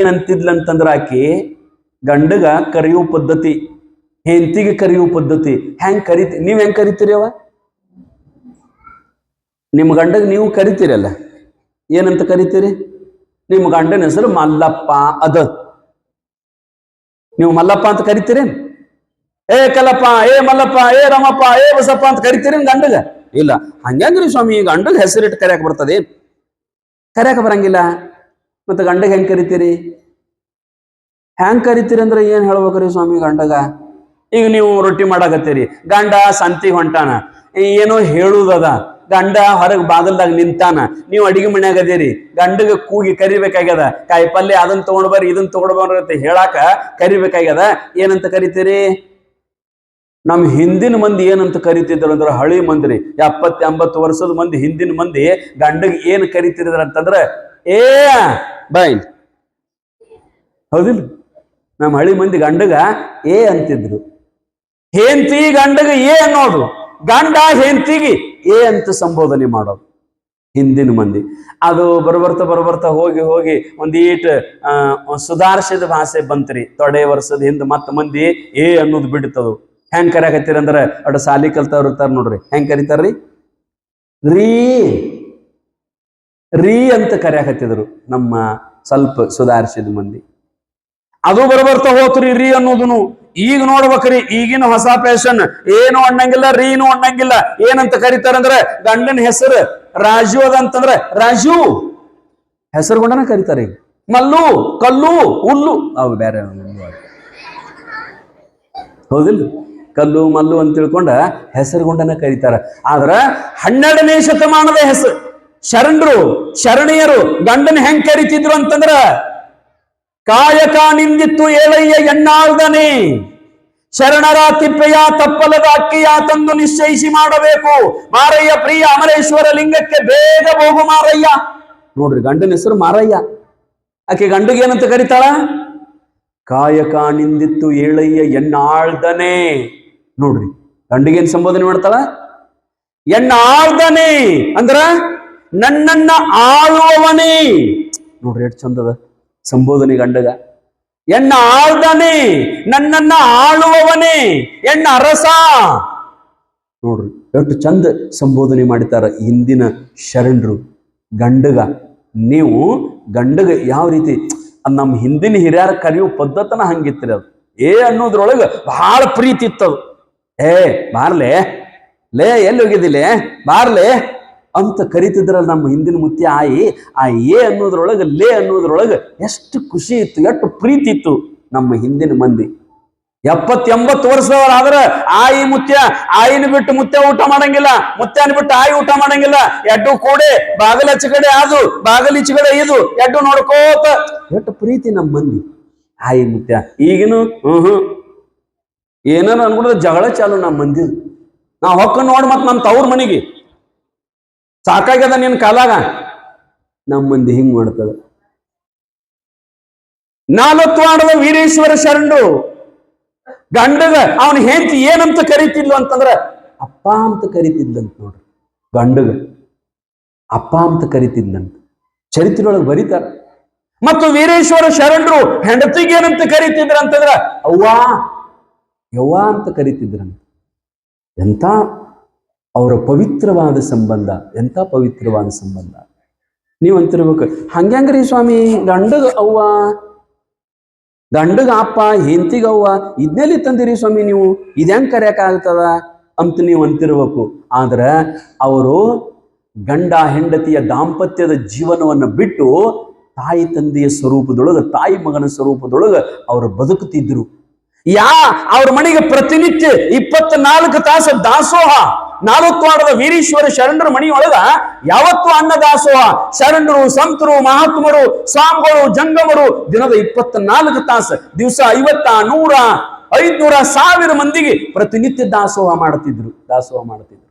ಏನಂತಿದ್ಲಂತಂದ್ರ ಆಕಿ, ಗಂಡಗ ಕರೆಯುವ ಪದ್ಧತಿ ಹೆಂತಿಗೆ ಕರೆಯುವ ಪದ್ಧತಿ, ಹೆಂಗ್ ಕರಿತಿ, ನೀವ್ ಹೆಂಗ್ ಕರಿತೀರಿ ಅವ? ನಿಮ್ಮ ಗಂಡಗ ನೀವು ಕರಿತೀರಲ್ಲ, ಏನಂತ ಕರಿತೀರಿ? ನಿಮ್ಮ ಗಂಡನ ಹೆಸರು ಮಲ್ಲಪ್ಪ ಅದ. ನೀವು ಮಲ್ಲಪ್ಪ ಅಂತ ಕರಿತೀರೇನ್? ಏ ಕಲ್ಲಪ್ಪ, ಏ ಮಲ್ಲಪ್ಪ, ಏ ರಮಪ್ಪ, ಏ ಬಸಪ್ಪ ಅಂತ ಕರಿತೀರೇನ್ ಗಂಡಗ? ಇಲ್ಲ. ಹಂಗ್ಯಾಂಗ್ರಿ ಸ್ವಾಮಿ, ಗಂಡಗ ಹೆಸರಿಟ್ಟು ಕರೆಯಕ್ ಬರ್ತದೆ ಕರೆಯಕ ಬರಂಗಿಲ್ಲ. ಮತ್ತೆ ಗಂಡಗೆ ಹೆಂಗೆ ಕರಿತೀರಿ? ಹೆಂಗೆ ಕರಿತೀರಿ ಅಂದ್ರೆ ಏನ್ ಹೇಳ್ಬೇಕ್ರಿ ಸ್ವಾಮಿ ಗಂಡಗ? ಈಗ ನೀವು ರೊಟ್ಟಿ ಮಾಡಾಕತ್ತೀರಿ, ಗಂಡ ಸಂತಿ ಹೊಂಟಾನ, ಏನೋ ಹೇಳುದದ, ಗಂಡ ಹೊರಗೆ ಬಾದಲ್ದಾಗ ನಿಂತಾನ, ನೀವು ಅಡಿಗೆ ಮನ್ಯಾಗ ಅದೀರಿ, ಗಂಡಗ ಕೂಗಿ ಕರಿಬೇಕಾಗ್ಯದ, ಕಾಯಿ ಪಲ್ಯ ಅದನ್ನ ತಗೊಂಡ್ ಬರ್ರಿ ಇದನ್ನ ತಗೊಂಡ್ ಬರ್ರಿ ಅಂತ ಹೇಳಾಕ ಕರಿಬೇಕಾಗ್ಯದ, ಏನಂತ ಕರಿತೀರಿ? ನಮ್ಮ ಹಿಂದಿನ ಮಂದಿ ಏನಂತ ಕರಿತಿದ್ರು ಅಂದ್ರೆ ಹಳಿ ಮಂದಿ ಎಪ್ಪತ್ ಎಂಬತ್ತು ವರ್ಷದ ಮಂದಿ ಹಿಂದಿನ ಮಂದಿ ಗಂಡಗೆ ಏನು ಕರಿತಿದ್ರು ಅಂತಂದ್ರ ಏ, ಬಾಯ್. ಹೌದಿಲ್ಲ ನಮ್ಮ ಹಳ್ಳಿ ಮಂದಿ ಗಂಡಗ ಏ ಅಂತಿದ್ರು. ಹೆಂತಿ ಗಂಡಗ ಏ ಅನ್ನೋದು. ಗಂಡ ಹೆಂಡತಿಗೆ ಏ ಅಂತ ಸಂಬೋಧನೆ ಮಾಡೋದು. ಹಿಂದಿನ ಮಂದಿ. ಅದು ಬರಬರ್ತಾ ಬರಬರ್ತಾ ಹೋಗಿ ಹೋಗಿ ಒಂದೀಟ್ ಸುಧಾರಿಸಿದ ಭಾಷೆ ಬಂತ್ರಿ. ತೊಡೆ ವರ್ಷದ ಹಿಂದೆ ಮತ್ತ ಮಂದಿ ಏ ಅನ್ನೋದು ಬಿಡ್ತದು. ಹೆಂಗ್ ಕರೆಯಕತ್ತೀರಿ ಅಂದ್ರೆ ಅಡ ಸಾಲಿ ಕಲ್ತವ್ರು ಇರ್ತಾರ ನೋಡ್ರಿ. ಹೆಂಗ್ ಕರಿತಾರ್ರಿ? ರೀ. ರೀ ಅಂತ ಕರ್ಯಾಕತ್ತಿದ್ರು ನಮ್ಮ ಸ್ವಲ್ಪ ಸುಧಾರಿಸಿದ ಮಂದಿ. ಅದು ಬರಬರ್ತಾ ಹೋತ್ರಿ ರೀ ಅನ್ನೋದನು. ಈಗ ನೋಡ್ಬೇಕ್ರಿ, ಈಗಿನ ಹೊಸ ಫ್ಯಾಷನ್ ಏನು ಅಣ್ಣಂಗಿಲ್ಲ ರೀನು ಅಣ್ಣಂಗಿಲ್ಲ ಏನಂತ ಕರೀತಾರಂದ್ರೆ ಗಂಡನ ಹೆಸರು ರಾಜು ಅಂತಂದ್ರೆ ರಾಜು. ಹೆಸರು ಗುಂಡನ ಕರೀತಾರೆ ಈಗ. ಮಲ್ಲು, ಕಲ್ಲು, ಹುಲ್ಲು. ಅವು ಬೇರೆ ಹೌದಿಲ್ಲ? ಕಲ್ಲು, ಮಲ್ಲು ಅಂತ ತಿಳ್ಕೊಂಡ ಹೆಸರುಗೊಂಡನ ಕರೀತಾರ. ಆದ್ರ ಹನ್ನೆರಡನೇ ಶತಮಾನದ ಹೆಸರು. ಶರಣರು, ಶರಣೀಯರು, ಗಂಡನ ಹೆಂಗ್ ಕರಿತಿದ್ರು ಅಂತಂದ್ರ, ಕಾಯಕ ನಿಂದಿತ್ತು ಏಳಯ್ಯ ಎಣ್ಣಾಳ್ದನೆ ಶರಣರ ತಿಪ್ಪೆಯ ತಪ್ಪಲದ ಅಕ್ಕಿಯ ತಂದು ನಿಶ್ಚಯಿಸಿ ಮಾಡಬೇಕು. ಮಾರಯ್ಯ ಪ್ರಿಯ ಅಮರೇಶ್ವರ ಲಿಂಗಕ್ಕೆ ಬೇಗ ಹೋಗು ಮಾರಯ್ಯ. ನೋಡ್ರಿ, ಗಂಡನ ಹೆಸರು ಮಾರಯ್ಯ. ಆಕೆ ಗಂಡಿಗೆ ಏನಂತ ಕರಿತಾಳ? ಕಾಯಕ ನಿಂದಿತ್ತು ಏಳಯ್ಯ ಎಣ್ಣಾಳ್ದನೆ ನೋಡ್ರಿ ಗಂಡಿಗೇನ್ ಸಂಬೋಧನೆ ಮಾಡ್ತಾಳ? ಎಣ್ಣಾಳ್ದನೆ ಅಂದ್ರ ನನ್ನನ್ನ ಆಳುವವನೇ. ನೋಡ್ರಿ ಎಷ್ಟು ಚಂದದ ಸಂಬೋಧನೆ ಗಂಡಗ. ಎನ್ನ ಆಳ್ದನೆ, ನನ್ನನ್ನ ಆಳುವವನೇ. ಎನ್ನ ಅರಸ. ನೋಡ್ರಿ ಎಷ್ಟು ಚಂದ ಸಂಬೋಧನೆ ಮಾಡಿತಾರ ಹಿಂದಿನ ಶರಣರು. ಗಂಡಗ, ನೀವು ಗಂಡಗ ಯಾವ ರೀತಿ, ನಮ್ಮ ಹಿಂದಿನ ಹಿರಿಯರ ಕರೆಯುವ ಪದ್ಧತನ ಹಂಗಿತ್ರಿ ಅದು. ಏ ಅನ್ನೋದ್ರೊಳಗೆ ಬಹಳ ಪ್ರೀತಿ ಇತ್ತದು. ಏ, ಬಾರ್ಲೆ. ಲೇ, ಎಲ್ಲಿ ಹೋಗಿದ್ದಿಲ್ಲೇ ಬಾರ್ಲೆ. ಅಂತ ಕರಿತಿದ್ರಲ್ಲ ನಮ್ಮ ಹಿಂದಿನ ಮುತ್ತಿ ಆಯಿ, ಆ ಏ ಅನ್ನೋದ್ರೊಳಗೆ ಲೇ ಅನ್ನೋದ್ರೊಳಗೆ ಎಷ್ಟು ಖುಷಿ ಇತ್ತು, ಎಷ್ಟು ಪ್ರೀತಿ ಇತ್ತು ನಮ್ಮ ಹಿಂದಿನ ಮಂದಿ. ಎಪ್ಪತ್ತೆಂಬತ್ತು ವರ್ಷದವರಾದ್ರೆ ಆಯಿ ಮುತ್ಯ, ಆಯಿನ ಬಿಟ್ಟು ಮುತ್ಯ ಊಟ ಮಾಡಂಗಿಲ್ಲ, ಮುತ್ಯನ ಬಿಟ್ಟು ಆಯಿ ಊಟ ಮಾಡಂಗಿಲ್ಲ. ಎಡ್ಡು ಕೂಡೆ, ಬಾಗಲ ಹಚ್ಚಗಡೆ ಆದು, ಬಾಗಲ ಚಿಗಡೆ ಇದು ಎಡ್ಡು ನೋಡ್ಕೋತ. ಎಷ್ಟು ಪ್ರೀತಿ ನಮ್ಮ ಮಂದಿ. ಆಯಿ ಮುತ್ಯ ಈಗಿನ ಹ್ಮ್ ಹ್ಮ್. ಏನಾರ ಅನ್ಕೊಂಡ್ರೆ ಜಗಳ ಚಾಲು ನಮ್ಮ ಮಂದಿ. ನಾವು ಹೊಕ್ಕ ನೋಡ್ ಮತ್ತೆ ನಮ್ಮ ತವ್ರ ಮನಿಗೆ. ಸಾಕಾಗ್ಯದ ನಿನ್ನ ಕಾಲಾಗ ನಮ್ಮ ಮಂದಿ ಹಿಂಗ್ ಮಾಡ್ತದ. ನಾಲ್ಕು ಆಡದ ವೀರೇಶ್ವರ ಶರಣರು ಗಂಡಗ ಅವನ ಹೆಂಡತಿ ಏನಂತ ಕರಿತಿದ್ಲು ಅಂತಂದ್ರ, ಅಪ್ಪ ಅಂತ ಕರಿತಿದ್ಲಂತ ನೋಡ್ರಿ. ಗಂಡಗ ಅಪ್ಪ ಅಂತ ಕರಿತಿದ್ಲಂತ. ಚರಿತ್ರೆಯೊಳಗೆ ಬರೀತಾರ. ಮತ್ತು ವೀರೇಶ್ವರ ಶರಣರು ಹೆಂಡತಿಗೆ ಏನಂತ ಕರಿತಿದ್ರ ಅಂತಂದ್ರ ಅವ್ವಾ, ಯವ್ವ ಅಂತ ಕರಿತಿದ್ರಂತ. ಎಂತ ಅವರ ಪವಿತ್ರವಾದ ಸಂಬಂಧ. ಎಂತ ಪವಿತ್ರವಾದ ಸಂಬಂಧ? ನೀವು ಅಂತಿರ್ಬೇಕು. ಹಂಗ್ಯಾಂಗ್ರಿ ಸ್ವಾಮಿ? ಗಂಡಗ ಅವ್ವ. ಗಂಡಗ ಅಪ್ಪ ಹೆಂತಿಗ ಅವ್ವ. ಇದನ್ನೆಲ್ಲಿ ತಂದಿರಿ ಸ್ವಾಮಿ ನೀವು. ಇದ್ಯಾಂಗ ಕರೆಯಕ್ ಆಗ್ತದ ಅಂತ ನೀವು ಅಂತಿರ್ಬೇಕು. ಆದ್ರ ಅವರು ಗಂಡ ಹೆಂಡತಿಯ ದಾಂಪತ್ಯದ ಜೀವನವನ್ನು ಬಿಟ್ಟು ತಾಯಿ ತಂದೆಯ ಸ್ವರೂಪದೊಳಗ, ತಾಯಿ ಮಗನ ಸ್ವರೂಪದೊಳಗ ಅವರು ಬದುಕುತ್ತಿದ್ರು. ಯಾ, ಅವ್ರ ಮನೆಗೆ ಪ್ರತಿನಿತ್ಯ ಇಪ್ಪತ್ನಾಲ್ಕು ತಾಸು ದಾಸೋಹ. ನಾಲ್ಕು ವಾರದ ವೀರೇಶ್ವರ ಶರಣರ ಮಣಿಯೊಳಗ ಯಾವತ್ತು ಅನ್ನದಾಸೋಹ ಶರಣರು, ಸಂತರು, ಮಹಾತ್ಮರು, ಸ್ವಾಮಿಗಳು, ಜಂಗಮರು, ದಿನದ ಇಪ್ಪತ್ನಾಲ್ಕು ತಾಸು, ದಿವಸ ಐವತ್ತ ನೂರ ಐದ್ನೂರ ಸಾವಿರ ಮಂದಿಗೆ ಪ್ರತಿನಿತ್ಯ ದಾಸೋಹ ಮಾಡ್ತಿದ್ರು ದಾಸೋಹ ಮಾಡ್ತಿದ್ರು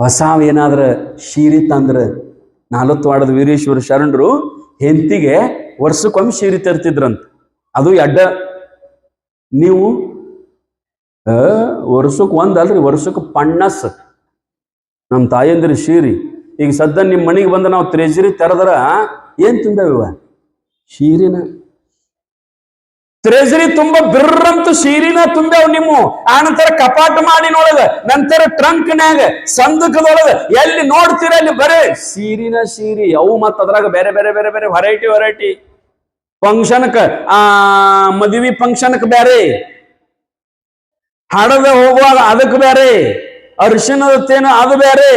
ಹೊಸ ಏನಾದ್ರ ಶೀರಿ ತಂದ್ರ ನಾಲ್ವತ್ತು ವಾಡದ ವೀರೇಶ್ವರ ಶರಣರು ಹೆಂತಿಗೆ ವರ್ಷಕ್ಕೊಮ್ಮೆ ಶೀರಿ ತರ್ತಿದ್ರಂತ. ಅದು ಎಡ್ಡ, ನೀವು ವರ್ಷಕ್ಕೆ ಒಂದಲ್ರಿ, ವರ್ಷಕ್ಕೆ ಪಣ್ಣಸ್. ನಮ್ಮ ತಾಯಂದಿರು ಶೀರಿ. ಈಗ ಸದ್ದ ನಿಮ್ಮ ಮನೆಗೆ ಬಂದ ನಾವು ತ್ರೇಜರಿ ತೆರೆದ್ರ, ಏನು ತಿಂದವಿವ ಶೀರಿನ. ಟ್ರೆಜರಿ ತುಂಬ ಬಿರ್ರಂತ ಶೀರಿನ ತುಂಬ್ಯಾವ ನಿಮ್ಮ. ಆನಂತರ ಕಪಾಟ ಮಾಡಿ ನೋಡದ, ನಂತರ ಟ್ರಂಕ್ನಾಗ ಸಂದಕದೊಳಗ, ಎಲ್ಲಿ ನೋಡ್ತೀರ ಅಲ್ಲಿ ಬರೇ ಸೀರಿನ ಸೀರಿ ಅವು ಮತ್ತ ಅದ್ರಾಗ ಬೇರೆ ಬೇರೆ ಬೇರೆ ಬೇರೆ ವೆರೈಟಿ ವೆರೈಟಿ ಫಂಕ್ಷನ್ಕ ಆ, ಮದುವೆ ಫಂಕ್ಷನ್ಕ ಬೇರೆ ಹಡದ ಹೋಗುವಾಗ ಅದಕ್ಕೆ ಬೇರೆ ಅರಿಶಿಣದ ತೇನ ಅದು ಬೇರೆ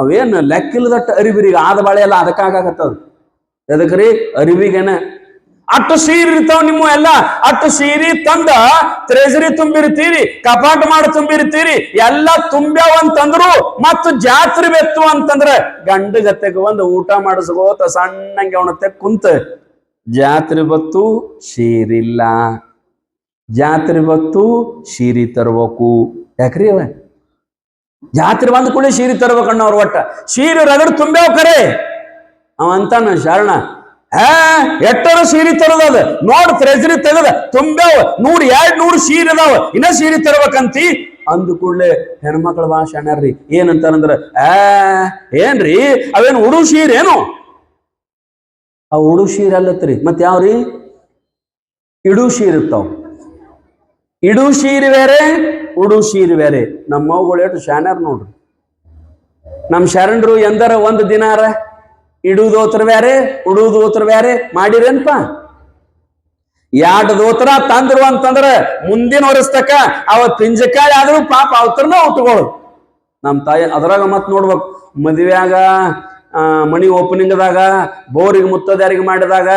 ಅವೇನು ಲೆಕ್ಕಿಲ್ಲದಟ್ಟು ಅರಿಬಿರಿಗೆ ಆದ ಬಾಳೆ ಎಲ್ಲ ಅದಕ್ಕಾಗತ್ತದ ಎದಕ್ರಿ? ಅರಿವಿಗೇನ. ಅಟ್ಟು ಸೀರೆ ಇರ್ತಾವ ನಿಮ್ಮ ಎಲ್ಲ. ಅಟ್ಟು ಸೀರೆ ತಂದ ತ್ರೇಜರಿ ತುಂಬಿರ್ತೀರಿ, ಕಪಾಟ ಮಾಡಿ ತುಂಬಿರ್ತೀರಿ, ಎಲ್ಲ ತುಂಬ್ಯಾವ ಅಂತಂದ್ರು ಮತ್ತು ಜಾತ್ರೆ ಬೆತ್ತು ಅಂತಂದ್ರೆ ಗಂಡ ಗತ್ತೆಗೆ ಒಂದು ಊಟ ಮಾಡಿಸ್ಕೋತ ಸಣ್ಣಂಗೆ ಅವನತ್ತೆ ಕುಂತ ಜಾತ್ರೆ ಬತ್ತು ಸೀರಿಲ್ಲ ಜಾತ್ರೆ ಬತ್ತು ಶೀರಿ ತರ್ಬೇಕು. ಯಾಕ್ರಿ ಅವ? ಜಾತ್ರೆ ಬಂದ ಕೂಡ ಶೀರಿ ತರ್ಬೇಕಣ್ಣ ಅವ್ರ ಒಟ್ಟ. ಶೀರಿ ರಗಡ್ ತುಂಬ್ಯಾವ ಕರೆ. ಅವ ಅಂತಾನ, ಶರಣ ಆ ಎಟ್ಟರ ಸೀರೆ ತರೋದದ ನೋಡ್ ಟ್ರೆಜರಿ ತೆಗದ ತುಂಬ್ಯಾವ. ನೂರ್ ಎರಡ್ ನೂರ್ ಸೀರೆ ಅದಾವ. ಇನ್ನ ಸೀರೆ ತರ್ಬೇಕಂತಿ? ಅಂದ ಕೂಡ್ಲೆ, ಹೆಣ್ಮಕ್ಳ ಭಾಳ ಶಾಣ್ಯಾರ್ರಿ ಏನಂತಾರಂದ್ರ ಆ ಏನ್ರಿ? ಅವೇನ್ ಉಡು ಸೀರೆ ಏನು ಆ ಉಡು ಸೀರೆ ಅಲ್ಲತ್ರಿ. ಮತ್ ಯಾವ್ರಿ ಇಡು ಸೀರೆ ಇಡು ಶೀರ್ ಬೇರೆ, ಉಡು ಶೀರ್ ಬೇರೆ. ನಮ್ಮ ಎಷ್ಟು ಶಾನ್ಯಾರ್ ನೋಡ್ರಿ. ನಮ್ಮ ಶರಣರು ಎಂದರ ಒಂದು ದಿನಾರ ಇಡುವುದು ಓತ್ರ ಬೇರೆ ಉಡುವುದು ಓತ್ರ ಬೇರೆ ಮಾಡಿರೇನ್ಪ? ಎರಡು ದೋತ್ರ ತಂದ್ರು ಅಂತಂದ್ರ ಮುಂದಿನ ಹೊರಸ್ತಕ ಅವ ಪಿಂಜಕಾಯಿ ಆದ್ರೂ ಪಾಪ ಅವತ್ರನ ಉಟ್ಕೊಳ್ಳು ನಮ್ಮ ತಾಯಿ ಅದ್ರಾಗ ಮತ್ ನೋಡ್ಬೇಕು, ಮದುವೆಯಾಗ ಮಣಿ ಓಪನಿಂಗ್ದಾಗ ಬೋರಿಗೆ ಮುತ್ತದಾರಿಗೆ ಮಾಡಿದಾಗ,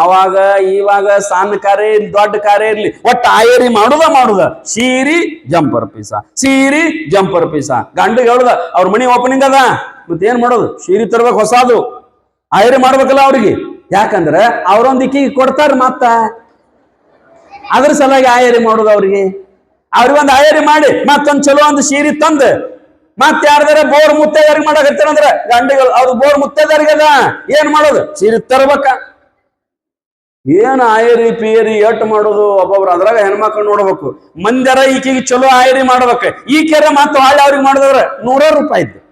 ಆವಾಗ ಇವಾಗ ಸಣ್ಣ ಕಾರ್ಯ ದೊಡ್ಡ ಕಾರ್ಯ ಇರಲಿ, ಒಟ್ಟು ಆಯರಿ ಮಾಡುದ ಮಾಡುದ. Sari jumper piece sari jumper piece ಗಂಡಿಗೆ ಹೇಳುದ, ಅವ್ರ ಮಣಿ ಓಪನಿಂಗ್ ಅದ ಮತ್ತೇನ್ ಮಾಡೋದು? ಸೀರಿ ತರ್ಬೇಕು ಹೊಸದು. ಆಯರಿ ಮಾಡ್ಬೇಕಲ್ಲ ಅವ್ರಿಗೆ. ಯಾಕಂದ್ರೆ ಅವ್ರೊಂದು ಇಕ್ಕಿ ಕೊಡ್ತಾರ ಮತ್ತ. ಅದ್ರ ಸಲುವಾಗಿ ಆಯರಿ ಮಾಡೋದು ಅವ್ರಿಗೆ. ಅವ್ರಿಗೆ ಒಂದು ಆಯರಿ ಮಾಡಿ ಮತ್ತೊಂದು ಚಲೋ ಒಂದು ಸೀರೆ ತಂದು. ಮತ್ ಯಾರ್ದಾರ ಬೋರ್ ಮುತ್ತೈದಾರಿಗೆ ಮಾಡಕತ್ತಾರ ಅಂದ್ರ ಗಂಡಿಗಳು. ಅವ್ರು ಬೋರ್ ಮುತ್ತೈದಾರಿಗದ ಏನ್ ಮಾಡೋದು? ಸೀರೆ ತರ್ಬೇಕ. ಏನ್ ಆಯರಿ ಪಿಯರಿ ಎಟ್ ಮಾಡೋದು? ಒಬ್ಬೊಬ್ರು ಅದ್ರಾಗ ಹೆಣ್ಮಕ್ಳು ನೋಡ್ಬೇಕು. ಮಂದ್ಯಾರ ಈಕಿಗೆ ಚಲೋ ಆಯರಿ ಮಾಡ್ಬೇಕು. ಈಕೆರ ಮತ್ತೆ ಹಾಳೆ ಅವ್ರಿಗೆ ಮಾಡಿದ್ರ ನೂರಾರು ರೂಪಾಯಿ ಇದ್ದು.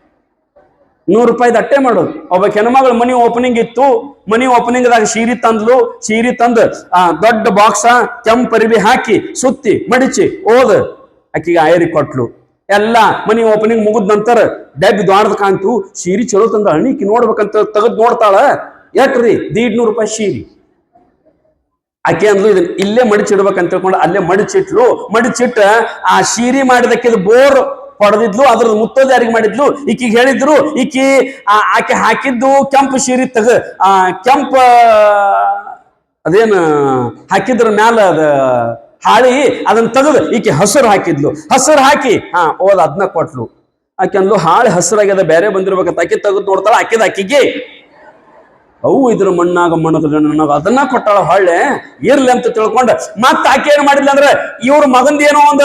ನೂರು ರೂಪಾಯಿ ಅಟ್ಟೆ ಮಾಡೋದು. ಒಬ್ಬ ಹೆಣ್ಮಗಳು ಮನಿ ಓಪನಿಂಗ್ ಇತ್ತು. ಮನಿ ಓಪನಿಂಗ್ದಾಗ ಸೀರೆ ತಂದ್ಲು. ಸೀರೆ ತಂದು, ಆ, ದೊಡ್ಡ ಬಾಕ್ಸ ಕೆಂಪರಿಬಿ ಹಾಕಿ, ಸುತ್ತಿ, ಮಡಿಚಿ, ಓದ್. ಆಕಿಗೆ ಆಯರಿ ಕೊಟ್ಲು. ಎಲ್ಲ ಮನಿ ಓಪನಿಂಗ್ ಮುಗಿದ ನಂತರ ಡೆಬ್ ದ್ವಾರದ ಕಾಂತು ಸೀರಿ ಚಲೋ ತಂದ ಅಣಿಕಿ ನೋಡ್ಬೇಕಂತ ತೆಗೆದ್ ನೋಡ್ತಾಳ. ಎಟ್ರಿ ದೀಡ್ನೂರು ರೂಪಾಯಿ ಸೀರಿ. ಆಕೆ ಅಂದ್ಲು ಇದನ್ನ ಇಲ್ಲೇ ಮಡಿಚಿಡ್ಬೇಕಂತ ತಿಳ್ಕೊಂಡು ಅಲ್ಲೇ ಮಡಿಚಿಟ್ಲು. ಮಡಿಚಿಟ್ಟ ಆ ಸೀರಿ ಮಾಡಿದಕ್ಕೆ ಬೋರ್ ಹೊಡೆದಿದ್ಲು ಅದ್ರದ್ದು ಮುತ್ತೋದಾರಿಗೆ ಮಾಡಿದ್ಲು? ಈಕಿಗೆ ಹೇಳಿದ್ರು, ಈಕಿ ಆಕೆ ಹಾಕಿದ್ದು ಕೆಂಪು ಸೀರೆ ತಗ, ಆ ಕೆಂಪ, ಅದೇನು, ಹಾಕಿದ್ರ ಮ್ಯಾಲ ಅದ ಹಾಳಿ, ಅದನ್ನ ತೆಗೆದು ಈಕೆ ಹಸಿರು ಹಾಕಿದ್ಲು. ಹಸಿರು ಹಾಕಿ, ಹಾ ಓದ್ ಅದನ್ನ ಕೊಟ್ಲು. ಆಕೆ ಅಂದ್ಲು, ಹಾಳಿ ಹಸಿರಾಗ್ಯದ, ಬೇರೆ ಬಂದಿರ್ಬೇಕಂತ ಆಕೆ ತೆಗೆದು ನೋಡ್ತಾಳ, ಆಕಿದ ಆಕಿಗೆ. ಅವು ಇದ್ರ ಮಣ್ಣಾಗ ಮಣ್ಣದ ನನಗ ಅದನ್ನ ಕೊಟ್ಟಾಳ, ಹೊಳ್ಳೆ, ಇರ್ಲಿ ಅಂತ ತಿಳ್ಕೊಂಡ, ಮತ್ತ ಆಕೆ ಏನ್ ಮಾಡಿದ್ಲ ಅಂದ್ರೆ, ಇವ್ರ ಮಗಂದ ಏನೋ ಒಂದ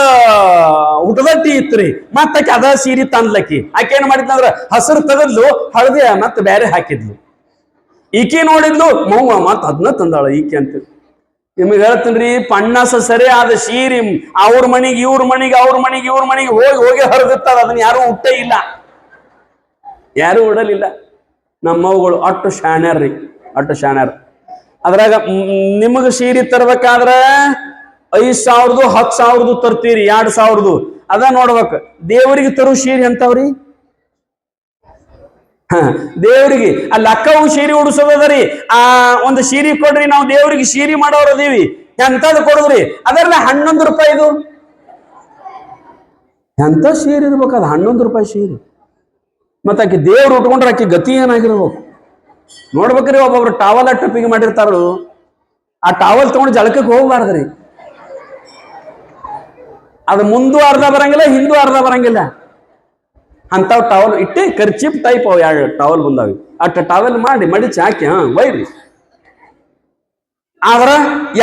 ಊಟದಟ್ಟಿ ಇತ್ರಿ, ಮತ್ತ ಆಕೆ ಅದ ಸೀರಿ ತಂದ್ಲಕ್ಕಿ ಆಕೆ ಏನ್ ಮಾಡಿದ್ಲ ಅಂದ್ರೆ, ಹಸಿರು ತೆಗದ್ಲು ಹಳದಿ ಮತ್ತ ಬೇರೆ ಹಾಕಿದ್ಲು. ಈಕೆ ನೋಡಿದ್ಲು, ಮೌವ ಮತ್ತ ಅದನ್ನ ತಂದಾಳ ಈಕೆ ಅಂತ. ನಿಮಗೆ ಹೇಳ್ತೀನಿ ಪಣ್ಣಸ ಸರಿ ಆದ ಸೀರಿ ಅವ್ರ ಮನೆಗೆ, ಇವ್ರ ಮನೆಗೆ, ಅವ್ರ ಮನೆಗೆ, ಇವ್ರ ಮನೆಗೆ ಹೋಗಿ ಹೋಗಿ ಹರಿದಿರ್ತಾರ. ಅದನ್ನ ಯಾರು ಹುಟ್ಟೇ ಇಲ್ಲ. ಯಾರು ಉಡಲಿಲ್ಲ. ನಮ್ಮವುಗಳು ಅಟ್ಟು ಶಾಣ್ಯರ್ ರೀ, ಅಟ್ಟು ಶಾಣ್ಯರ್. ಅದ್ರಾಗ ನಿಮಗೆ ಸೀರೆ ತರ್ಬೇಕಾದ್ರ ಐದು ಸಾವಿರದು, ಹತ್ತು ಸಾವಿರದು ತರ್ತೀರಿ, ಎರಡು ಸಾವಿರದು. ಅದ ನೋಡ್ಬೇಕು. ದೇವರಿಗೆ ತರು ಸೀರೆ ಎಂತವ್ರಿ ಹ ದೇವರಿಗೆ ಅಲ್ಲಿ ಅಕ್ಕವು ಸೀರೆ ಉಡಿಸೋದರಿ ಆ ಒಂದು ಸೀರೆ ಕೊಡ್ರಿ, ನಾವು ದೇವರಿಗೆ ಸೀರೆ ಮಾಡೋರು ಅದೀವಿ. ಎಂತದು ಕೊಡುದ್ರಿ? ಅದರಲ್ಲಿ ಹನ್ನೊಂದು ರೂಪಾಯಿ ಇದು. ಎಂತ ಸೀರೆ ಇರ್ಬೇಕು ಅದು? ಹನ್ನೊಂದು ರೂಪಾಯಿ ಸೀರೆ. ಮತ್ತೆ ಆಕೆ ದೇವ್ರು ಉಟ್ಕೊಂಡ್ರೆ ಆಕೆ ಗತಿ ಏನಾಗಿರ್ಬೇಕು? ನೋಡ್ಬೇಕ್ರಿ, ಒಬ್ಬೊಬ್ರು ಟಾವಲ್ ಟಪ್ಪಿಗೆ ಮಾಡಿರ್ತಾರು, ಆ ಟಾವಲ್ ತಗೊಂಡು ಜಳಕಕ್ಕೆ ಹೋಗ್ಬಾರ್ದ್ರಿ. ಅದು ಮುಂದೂ ಅರ್ಧ ಬರಂಗಿಲ್ಲ, ಹಿಂದೂ ಅರ್ಧ ಬರಂಗಿಲ್ಲ. ಅಂತಾವ್ ಟವಲ್ ಇಟ್ಟೆ ಕರ್ಚಿಪ್ ಟೈಪ್ ಅವ ಎರಡು ಟವಲ್ ಬಂದಾವೆ. ಅಟ್ಟ ಟವಲ್ ಮಾಡಿ ಮಡಿಚಿ ಹಾಕಿ, ಹಾ ಒಯ್ರಿ ಆದ್ರ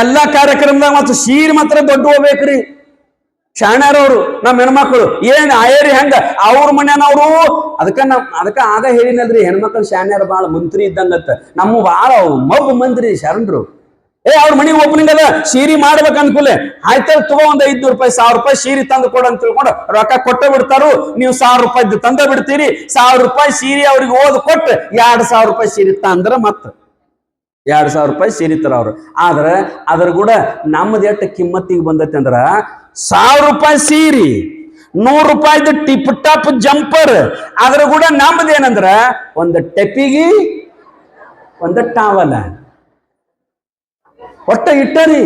ಎಲ್ಲಾ ಕಾರ್ಯಕ್ರಮದಾಗ ಮತ್ತು ಸೀರೆ ಮಾತ್ರ ದೊಡ್ಡ ಹೋಗ್ಬೇಕ್ರಿ. ಶಾಣ್ಯಾರವ್ರು ನಮ್ಮ ಹೆಣ್ಮಕ್ಳು, ಏನ್ ಆಯರಿ ಹೆಂಗ? ಅವ್ರ ಮನ್ಯಾನವ್ರು, ಅದಕ್ಕ ನಮ್, ಅದಕ್ಕ ಆಗ ಹೇಳಿನಲ್ರಿ, ಹೆಣ್ಮಕ್ಳು, ಶಾಣ್ಯಾರ ಬಾಳ ಮಂತ್ರಿ ಇದ್ದಂಗತ್ತ. ನಮ್ಮ ಬಾಳ ಮಗು ಮಂತ್ರಿ ಶರಣರು. ಏ, ಅವ್ರ ಮನೆಗೆ ಓಪನಿಂಗ್ ಅದ, ಸೀರಿ ಮಾಡ್ಬೇಕು ಅಂದ್ಕೂಲೆ ಆಯ್ತಲ್ ತಗೋ ಒಂದ್ ಐದ್ನೂರು ರೂಪಾಯಿ, ಸಾವಿರ ರೂಪಾಯಿ ಸೀರೆ ತಂದು ಕೊಡು ಅಂತ ತಿಳ್ಕೊಂಡು ರೊಕ್ಕ ಕೊಟ್ಟ ಬಿಡ್ತಾರು. ನೀವು ಸಾವಿರ ರೂಪಾಯಿ ತಂದ ಬಿಡ್ತೀರಿ. ಸಾವಿರ ರೂಪಾಯಿ ಸೀರೆ ಅವ್ರಿಗೆ ಓದ್ ಕೊಟ್ಟು ಎರಡ್ ಸಾವಿರ ರೂಪಾಯಿ ಸೀರೆ ತಂದ್ರ ಮತ್ತ. ಎರಡ್ ಸಾವಿರ ರೂಪಾಯಿ ಸೀರಿತಾರ ಅವ್ರು. ಆದ್ರೆ ಅದ್ರ ಕೂಡ ನಮ್ಮದು ಎಷ್ಟು ಕಿಮ್ಮತ್ತಿಗೆ ಬಂದೈತೆ ಅಂದ್ರ ಸಾವಿರ ರೂಪಾಯಿ ಸೀರಿ, ನೂರು ರೂಪಾಯಿದು ಟಿಪ್ ಟಾಪ್ ಜಂಪರ್. ಅದ್ರ ಕೂಡ ನಮ್ದು ಏನಂದ್ರ ಒಂದು ಟೆಪಿಗಿ, ಒಂದು ಟಾವಲ. ಒಟ್ಟ ಇಟ್ಟರಿ.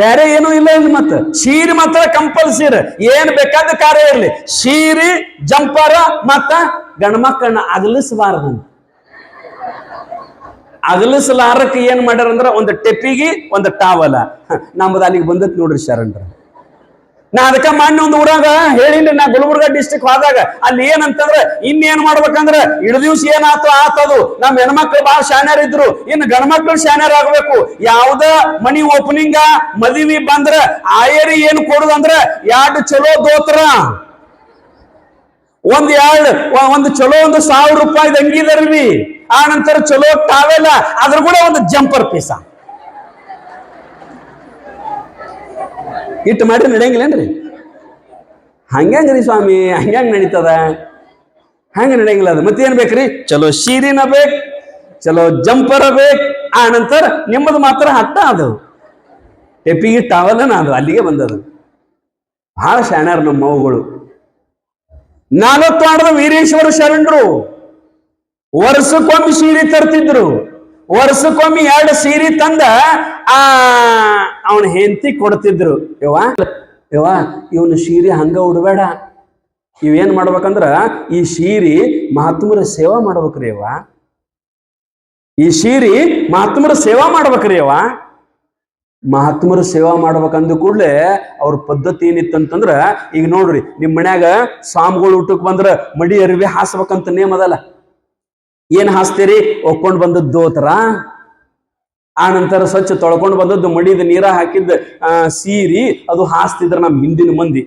ಬೇರೆ ಏನೂ ಇಲ್ಲ ಇಲ್ಲಿ ಮತ್ತ. ಸೀರೆ ಮಾತ್ರ ಕಂಪಲ್ಸರಿ ಏನ್ ಬೇಕಾದ ಕಾರ್ಯ ಇರಲಿ. ಸೀರೆ, ಜಂಪರ ಮತ್ತ ಗಂಡ್ಮಕ್ಕಳನ್ನ ಅಗಲಿಸಬಾರದು. ಅಗಲಿಸಲಾರಕ್ಕೆ ಏನ್ ಮಾಡ್ಯಾರ ಅಂದ್ರ ಒಂದು ಟೆಪ್ಪಿಗೆ ಒಂದು ಟಾವಲ. ನಮ್ದು ಅಲ್ಲಿಗೆ ಬಂದತ್ ನೋಡ್ರಿ ಶರಣ್ರ. ನಾ ಅದಕ್ಕೆ ಮಾನ್ಯ ಒಂದು ಊರಾಗ ಹೇಳಿನ್ರಿ, ನಾ ಗುಲ್ಬರ್ಗ ಡಿಸ್ಟಿಕ್ ಹೋದಾಗ, ಅಲ್ಲಿ ಏನಂತಂದ್ರೆ, ಇನ್ನೇನ್ ಮಾಡ್ಬೇಕಂದ್ರೆ ಇಡ ದಿವ್ಸ ಏನಾತು ಆತದು ನಮ್ಮ ಹೆಣ್ಮಕ್ಳು ಬಹಳ ಶಾನ್ಯಾರ ಇದ್ರು ಇನ್ನು ಗಂಡ್ಮಕ್ಳು ಶಾನ್ಯಾರ ಆಗ್ಬೇಕು. ಯಾವ್ದ ಮನಿ ಓಪನಿಂಗ ಮದುವೆ ಬಂದ್ರ, ಆಯರಿ ಏನ್ ಕೊಡುದಂದ್ರ ಎರಡು ಚಲೋ ದೋತ್ರ. ಒಂದ್ ಎರಡು ಒಂದು ಚಲೋ ಒಂದು ಸಾವಿರ ರೂಪಾಯಿ ಅಂಗಿದರ್ವಿ ಆ ನಂತರ ಚಲೋ ಟಾವೆಲ್ಲ ಅದ್ರ ಕೂಡ ಒಂದು ಜಂಪರ್ ಪೀಸ. ಇಟ್ಟು ಮಾಡಿ ನಡೆಯಂಗಿಲ್ಲೇನ್ರಿ? ಹಂಗ್ಯಾಂಗ್ರಿ ಸ್ವಾಮಿ, ಹಂಗ್ಯಾಂಗ್ ನಡೀತದ? ಹಂಗ ನಡೆಯಂಗಿಲ್ಲ ಅದು. ಮತ್ತೇನ್ ಬೇಕ್ರಿ? ಚಲೋ ಶೀರಿನ ಬೇಕು, ಚಲೋ ಜಂಪರ ಬೇಕು, ಆ ನಂತರ ನಿಮ್ಮದು ಮಾತ್ರ ಹತ್ತ ಅದು. ಟೆಪಿಗೆ ಟಾವಲನ ಅದು, ಅಲ್ಲಿಗೆ ಬಂದದು ಬಹಳ ಶಾಣ್ಯಾರ ನಮ್ಮ ಮವುಗಳು. ನಾಲ್ಕು ಆಡದ ವೀರೇಶ್ವರ ಶರಣರು ವರ್ಷಕ್ಕೊಮ್ಮೆ ಸೀರೆ ತರ್ತಿದ್ರು. ವರ್ಷಕ್ಕೊಮ್ಮೆ ಎರಡು ಸೀರೆ ತಂದ, ಆ, ಅವನ ಹೆಂಡತಿ ಕೊಡ್ತಿದ್ರು. ಯವ್ವ ಯವ್ವ, ಇವನು ಸೀರೆ ಹಂಗ ಉಡ್ಬೇಡ. ಇವೇನ್ ಮಾಡ್ಬೇಕಂದ್ರ, ಈ ಸೀರೆ ಮಹಾತ್ಮರ ಸೇವಾ ಮಾಡ್ಬೇಕ್ರಿ ಯವ್ವ. ಈ ಸೀರೆ ಮಹಾತ್ಮರ ಸೇವಾ ಮಾಡ್ಬೇಕ್ರಿ ಯವ್ವ. ಮಹಾತ್ಮರ ಸೇವಾ ಮಾಡ್ಬೇಕಂದ ಕೂಡಲೇ ಅವ್ರ ಪದ್ಧತಿ ಏನಿತ್ತಂತಂದ್ರ, ಈಗ ನೋಡ್ರಿ ನಿಮ್ಮ ಮನ್ಯಾಗ ಸ್ವಾಮಿಗಳು ಊಟಕ್ಕೆ ಬಂದ್ರ ಮಡಿ ಅರಿವಿ ಹಾಸ್ಬೇಕಂತ ನೇಮ್ ಅದಲ್ಲ. ಏನ್ ಹಾಸ್ತೀರಿ? ಒಕ್ಕೊಂಡು ಬಂದದ್ದು ದೋತರ. ಆ ನಂತರ ಸ್ವಚ್ಛ ತೊಳ್ಕೊಂಡು ಬಂದದ್ದು ಮಡಿದ ನೀರ ಹಾಕಿದ್ದ ಸೀರಿ. ಅದು ಹಾಸ್ತಿದ್ರ ನಮ್ ಹಿಂದಿನ ಮಂದಿ.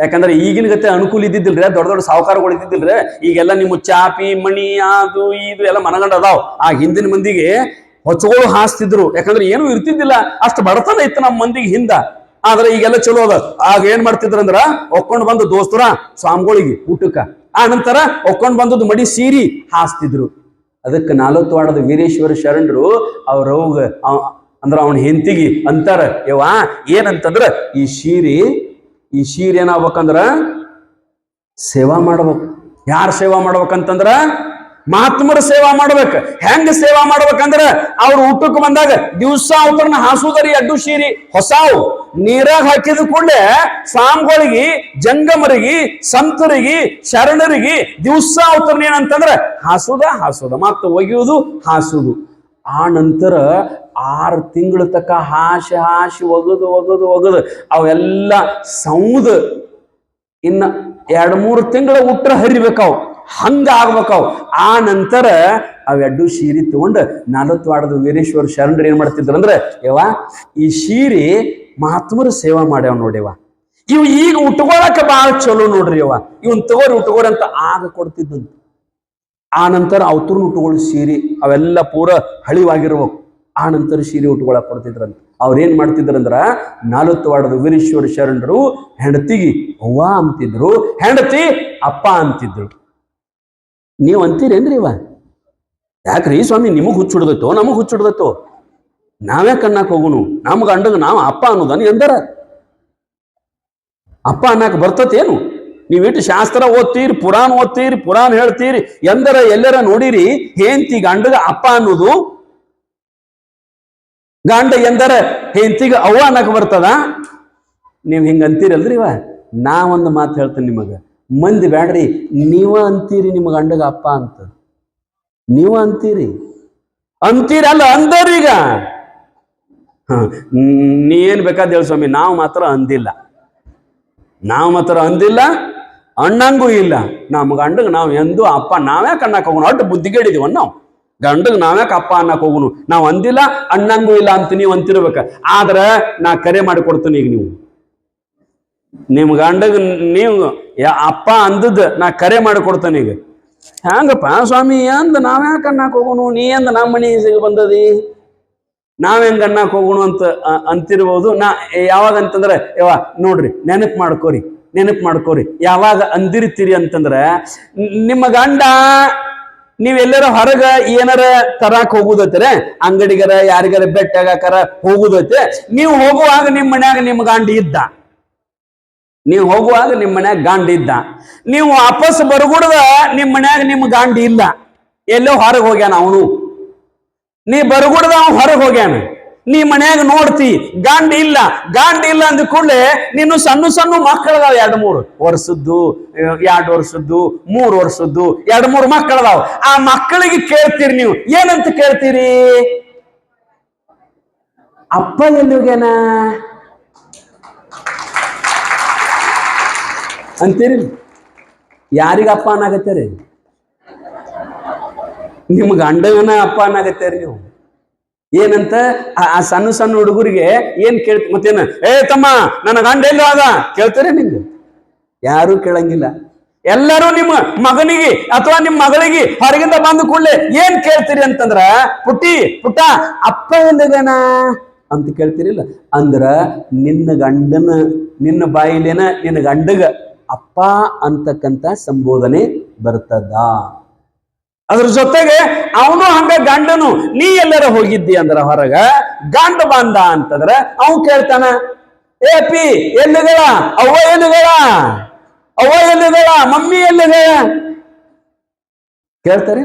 ಯಾಕಂದ್ರೆ ಈಗಿನ ಗತೆ ಅನುಕೂಲ ಇದ್ದಿದ್ದಿಲ್ರಿ, ದೊಡ್ಡ ದೊಡ್ಡ ಸಾಹುಕಾರಗಳು ಇದ್ದಿದ್ದಿಲ್ರಿ. ಈಗೆಲ್ಲ ನಿಮ್ಮ ಚಾಪಿ, ಮಣಿ, ಅದು, ಇದು ಎಲ್ಲ ಮನಗಂಡ ಅದಾವ್. ಆ ಹಿಂದಿನ ಮಂದಿಗೆ ಹೊಚ್ಚಗಳು ಹಾಸ್ತಿದ್ರು. ಯಾಕಂದ್ರೆ ಏನು ಇರ್ತಿದ್ದಿಲ್ಲ. ಅಷ್ಟು ಬಡತನ ಇತ್ತು ನಮ್ಮ ಮಂದಿಗೆ ಹಿಂದ. ಆದ್ರೆ ಈಗೆಲ್ಲ ಚಲೋ ಅದ. ಆಗ ಏನ್ ಮಾಡ್ತಿದ್ರಂದ್ರ, ಒಕ್ಕೊಂಡ್ ಬಂದು ದೋಸ್ತರ, ಸ್ವಾಮಿಗಳಿಗೆ ಊಟಕ್ಕ ಆ ನಂತರ ಒಕ್ಕೊಂಡ್ ಬಂದದ್ದು ಮಡಿ ಸೀರಿ ಹಾಸ್ತಿದ್ರು. ಅದಕ್ಕೆ ನಾಲ್ವತ್ತು ವಾಡದ ವೀರೇಶ್ವರ ಶರಣರು ಅವ್ರ ಅಂದ್ರೆ ಅವನ ಹೆಂತಿಗೆ ಅಂತಾರ, ಯವ್ವ, ಏನಂತಂದ್ರ ಈ ಶೀರಿ ಈ ಶೀರಿ ಏನಾಗ್ಬೇಕಂದ್ರ ಸೇವಾ ಮಾಡ್ಬೇಕು. ಯಾರು ಸೇವಾ ಮಾಡ್ಬೇಕಂತಂದ್ರ ಮಹಾತ್ಮರ ಸೇವಾ ಮಾಡ್ಬೇಕು. ಹೆಂಗ ಸೇವಾ ಮಾಡ್ಬೇಕಂದ್ರ ಅವ್ರ ಊಟಕ್ಕೆ ಬಂದಾಗ ದಿವ್ಸ ಅವ್ರನ್ನ ಹಾಸುದರಿ, ಅಡ್ಡು ಶೀರಿ, ಹೊಸಾವು, ನೀರಾಗ ಹಾಕಿದ ಕೂಡಲೇ ಸ್ವಾಮಿಗಳಿಗೆ, ಜಂಗಮರಿಗೆ, ಸಂತರಿಗೆ, ಶರಣರಿಗೆ ದಿವ್ಸ ಅವ್ರನ್ನ ಏನಂತಂದ್ರ ಹಾಸುದ ಹಾಸುದ. ಮತ್ತು ಒಗೆಯುವುದು ಹಾಸುದು. ಆ ನಂತರ ಆರು ತಿಂಗಳ ತಕ್ಕ ಹಾಸಿ ಹಾಸಿ ಒಗದು ಒಗದು ಒಗದು ಅವೆಲ್ಲ ಸೌದ ಇನ್ನ ಎರಡು ಮೂರು ತಿಂಗಳ ಉಟ್ರ ಹರಿಬೇಕಾವ್ ಹಂಗ ಆ ನಂತರ ಅವೆಡ್ಡು ಶೀರಿ ತಗೊಂಡು ನಲವತ್ತು ವಾಡದ ವೀರೇಶ್ವರ ಶರಣರು ಏನ್ ಮಾಡ್ತಿದ್ರು ಅಂದ್ರೆ, ಯವ್ವ, ಈ ಶೀರಿ ಮಹಾತ್ಮರ ಸೇವಾ ಮಾಡ್ಯಾವ ನೋಡ್ಯವ ಇವು ಈಗ ಉಟ್ಕೊಳಕ ಬಾಳ ಚಲೋ ನೋಡ್ರಿ ಅವ ಇವನ್ ತಗೋರಿ, ಉಟ್ಕೋರಿ ಅಂತ ಆಗ ಕೊಡ್ತಿದ್ದಂತ ಆ ನಂತರ ಅವತೂರ್ನ ಉಟ್ಕೊಳ್ಳಿ ಸೀರೆ ಅವೆಲ್ಲ ಪೂರ ಹಳಿವಾಗಿರ್ಬೇಕು. ಆ ನಂತರ ಸೀರೆ ಉಟ್ಕೊಳಕ್ ಕೊಡ್ತಿದ್ರಂತ. ಅವ್ರೇನ್ ಮಾಡ್ತಿದ್ರಂದ್ರ, ನಾಲ್ವತ್ತು ವಾಡದ ವೀರೇಶ್ವರ ಶರಣರು ಹೆಂಡತಿಗೆ ಅವ್ವ ಅಂತಿದ್ರು, ಹೆಂಡತಿ ಅಪ್ಪ ಅಂತಿದ್ರು. ನೀವು ಅಂತೀರೇನ್ರಿ ಇವ? ಯಾಕ್ರಿ ಸ್ವಾಮಿ, ನಿಮಗೆ ಹುಚ್ಚಿಡ್ದತ್ತೋ ನಮಗೆ ಹುಚ್ಚಿಡ್ದತ್ತೋ ನಾವೇ ಕಣ್ಣಾಕ್ ಹೋಗುನು? ನಮ್ ಗಂಡಗ ನಾವು ಅಪ್ಪ ಅನ್ನೋದನ್ನ ಎಂದರ? ಅಪ್ಪ ಅನ್ನಕ್ ಬರ್ತತೇನು? ನೀವಿಟ್ಟು ಶಾಸ್ತ್ರ ಓದ್ತೀರಿ, ಪುರಾಣ ಓದ್ತೀರಿ, ಪುರಾಣ ಹೇಳ್ತೀರಿ, ಎಂದರ ಎಲ್ಲರ ನೋಡಿರಿ ಹೇಂತಿ ಗಂಡಗ ಅಪ್ಪ ಅನ್ನೋದು? ಗಂಡ ಎಂದರ ಹೆಂತಿಗ ಅವ್ವ ಅನ್ನಕ್ ಬರ್ತದ? ನೀವು ಹಿಂಗ ಅಂತೀರಲ್ರಿ ಇವ? ನಾ ಒಂದು ಮಾತು ಹೇಳ್ತೇನೆ ನಿಮಗ. ಮಂದಿ ಬ್ಯಾಡ್ರಿ, ನೀವ ಅಂತೀರಿ ನಿಮ್ಮ ಗಂಡಗ ಅಪ್ಪ ಅಂತ. ನೀವ ಅಂತೀರಿ? ಅಂತೀರಲ್ಲ ಅಂದರೀಗ ಹ, ನೀ ಏನ್ ಬೇಕಾದ ಹೇಳಿ ಸ್ವಾಮಿ, ನಾವು ಮಾತ್ರ ಅಂದಿಲ್ಲ. ನಾವು ಮಾತ್ರ ಅಂದಿಲ್ಲ, ಅಣ್ಣಂಗೂ ಇಲ್ಲ. ನಮ್ಮ ಗಂಡಗೆ ನಾವು ಎಂದೂ ಅಪ್ಪ, ನಾವ್ಯಾಕೆ ಅನ್ನಕ್ ಹೋಗೋಣ ಬುದ್ಧಿ ಬುದ್ಧಿಗೇಡಿದೀವ ನಾವು. ಗಂಡಗೆ ನಾವ್ಯಾಕೆ ಅಪ್ಪ ಅನ್ನಕ್ ಹೋಗುನು? ನಾವು ಅಂದಿಲ್ಲ, ಅಣ್ಣಂಗೂ ಇಲ್ಲ ಅಂತ ನೀವು ಅಂತಿರ್ಬೇಕ. ಆದ್ರ ನಾ ಕರೆ ಮಾಡಿ ಕೊಡ್ತೀನಿ ಈಗ ನೀವು. ನಿಮ್ ಗಂಡಗ್ ನೀವು ಅಪ್ಪ ಅಂದದ್ ನಾ ಕರೆ ಮಾಡಿ ಕೊಡ್ತೇನೆ ಈಗ. ಹ್ಯಾಂಗಪ್ಪ ಸ್ವಾಮಿ ಅಂದ ನಾವ್ಯಾಕೆ ಅಣ್ಣಾಕ್ ಹೋಗೋನು ನೀ ಅಂದ ನಮ್ಮ ಮನಿ ಬಂದದಿ. ನಾವ್ ಹೆಂಗ ಅಣ್ಣಾಕ್ ಹೋಗೋಣ ಅಂತ ಅಂತಿರ್ಬೋದು. ನಾ ಯಾವಾಗ ಅಂತಂದ್ರೆ ಯಾವ ನೋಡ್ರಿ, ನೆನಪು ಮಾಡ್ಕೋರಿ ನೆನಪು ಮಾಡ್ಕೋರಿ. ಯಾವಾಗ ಅಂದಿರ್ತೀರಿ ಅಂತಂದ್ರೆ ನಿಮ್ಮ ಗಂಡ ನೀವೆಲ್ಲರ ಹೊರಗ ಏನಾರ ತರಾಕ್ ಹೋಗುದತ್ರೆ ಅಂಗಡಿಗರ, ಯಾರಿಗಾರ ಬೆಟ್ಟಾಗಾಕರ ಹೋಗುದೈತೆ. ನೀವು ಹೋಗುವಾಗ ನಿಮ್ಮ ಮನ್ಯಾಗ ನಿಮ್ಮ ಗಂಡ ಇದ್ದ. ನೀವು ಹೋಗುವಾಗ ನಿಮ್ಮ ಮನ್ಯಾಗ ಗಾಂಡಿ ಇದ್ದ. ನೀವು ವಾಪಸ್ ಬರಗುಡ್ದ ನಿಮ್ಮ ಮನ್ಯಾಗ ನಿಮ್ಮ ಗಾಂಡಿ ಇಲ್ಲ. ಎಲ್ಲೋ ಹೊರಗೆ ಹೋಗ್ಯಾನ ಅವನು. ನೀ ಬರಗುಡ್ದ ಅವ ಹೊರಗೆ ಹೋಗ್ಯಾನ. ನೀ ಮನ್ಯಾಗ ನೋಡ್ತಿ, ಗಾಂಡಿ ಇಲ್ಲ ಗಾಂಡಿ ಇಲ್ಲ ಅಂದ ಕೂಡಲೇ ನೀನು ಸಣ್ಣ ಸಣ್ಣ ಮಕ್ಕಳದಾವ ಎರಡು ಮೂರು. ವರ್ಷದ್ದು, ಎರಡು ವರ್ಷದ್ದು, ಮೂರು ವರ್ಷದ್ದು, ಎರಡು ಮೂರು ಮಕ್ಕಳದಾವ. ಆ ಮಕ್ಕಳಿಗೆ ಕೇಳ್ತೀರಿ ನೀವು. ಏನಂತ ಕೇಳ್ತೀರಿ? ಅಪ್ಪ ಎಲ್ಲಿ ಅಂತೀರಿ? ಯಾರಿಗ ಅಪ್ಪ ಅನ್ನಾಗತ್ತೀರಿ ನಿಮ್ ಗಂಡಗನ ಅಪ್ಪ ಅನ್ನಾಗತ್ತೀರಿ ನೀವು? ಏನಂತ ಆ ಸಣ್ಣ ಸಣ್ಣ ಹುಡುಗರಿಗೆ ಏನ್ ಕೇಳ್ ಮತ್ತೇನ? ಏ ತಮ್ಮ, ನನ್ನ ಗಂಡ ಎಲ್ಲೋ ಅದ? ಕೇಳ್ತಾರೆ ನಿಮ್ಗೆ? ಯಾರು ಕೇಳಂಗಿಲ್ಲ. ಎಲ್ಲರೂ ನಿಮ್ಮ ಮಗನಿಗೆ ಅಥವಾ ನಿಮ್ಮ ಮಗಳಿಗೆ ಹೊರಗಿಂದ ಬಂದ ಕೂಡಲೇ ಏನ್ ಕೇಳ್ತೀರಿ ಅಂತಂದ್ರ, ಪುಟ್ಟಿ, ಪುಟ್ಟ, ಅಪ್ಪ ಎಲ್ಲಿದೇನ? ಅಂತ ಕೇಳ್ತೀರಿಲ್ಲ. ಅಂದ್ರ ನಿನ್ನ ಗಂಡನ, ನಿನ್ನ ಬಾಯಿಲೇನ ನಿನ್ನ ಗಂಡಗ ಅಪ್ಪ ಅಂತಕ್ಕಂತ ಸಂಬೋಧನೆ ಬರ್ತದ. ಅದ್ರ ಜೊತೆಗೆ ಅವನು ಹಂಗ ಗಂಡನು, ನೀ ಎಲ್ಲರ ಹೋಗಿದ್ದಿ ಅಂದ್ರ ಹೊರಗ, ಗಂಡ ಬಂದ ಅಂತಂದ್ರ ಅವ್ ಕೇಳ್ತಾನ, ಏ ಪಿ ಎಲ್ಲಿಗಳ ಅವ್ವ ಎಲ್ಲಿಗಳ ಅವ್ವ ಎಲ್ಲಿಗಳ ಮಮ್ಮಿ ಎಲ್ಲಿಗಳ ಕೇಳ್ತಾರೆ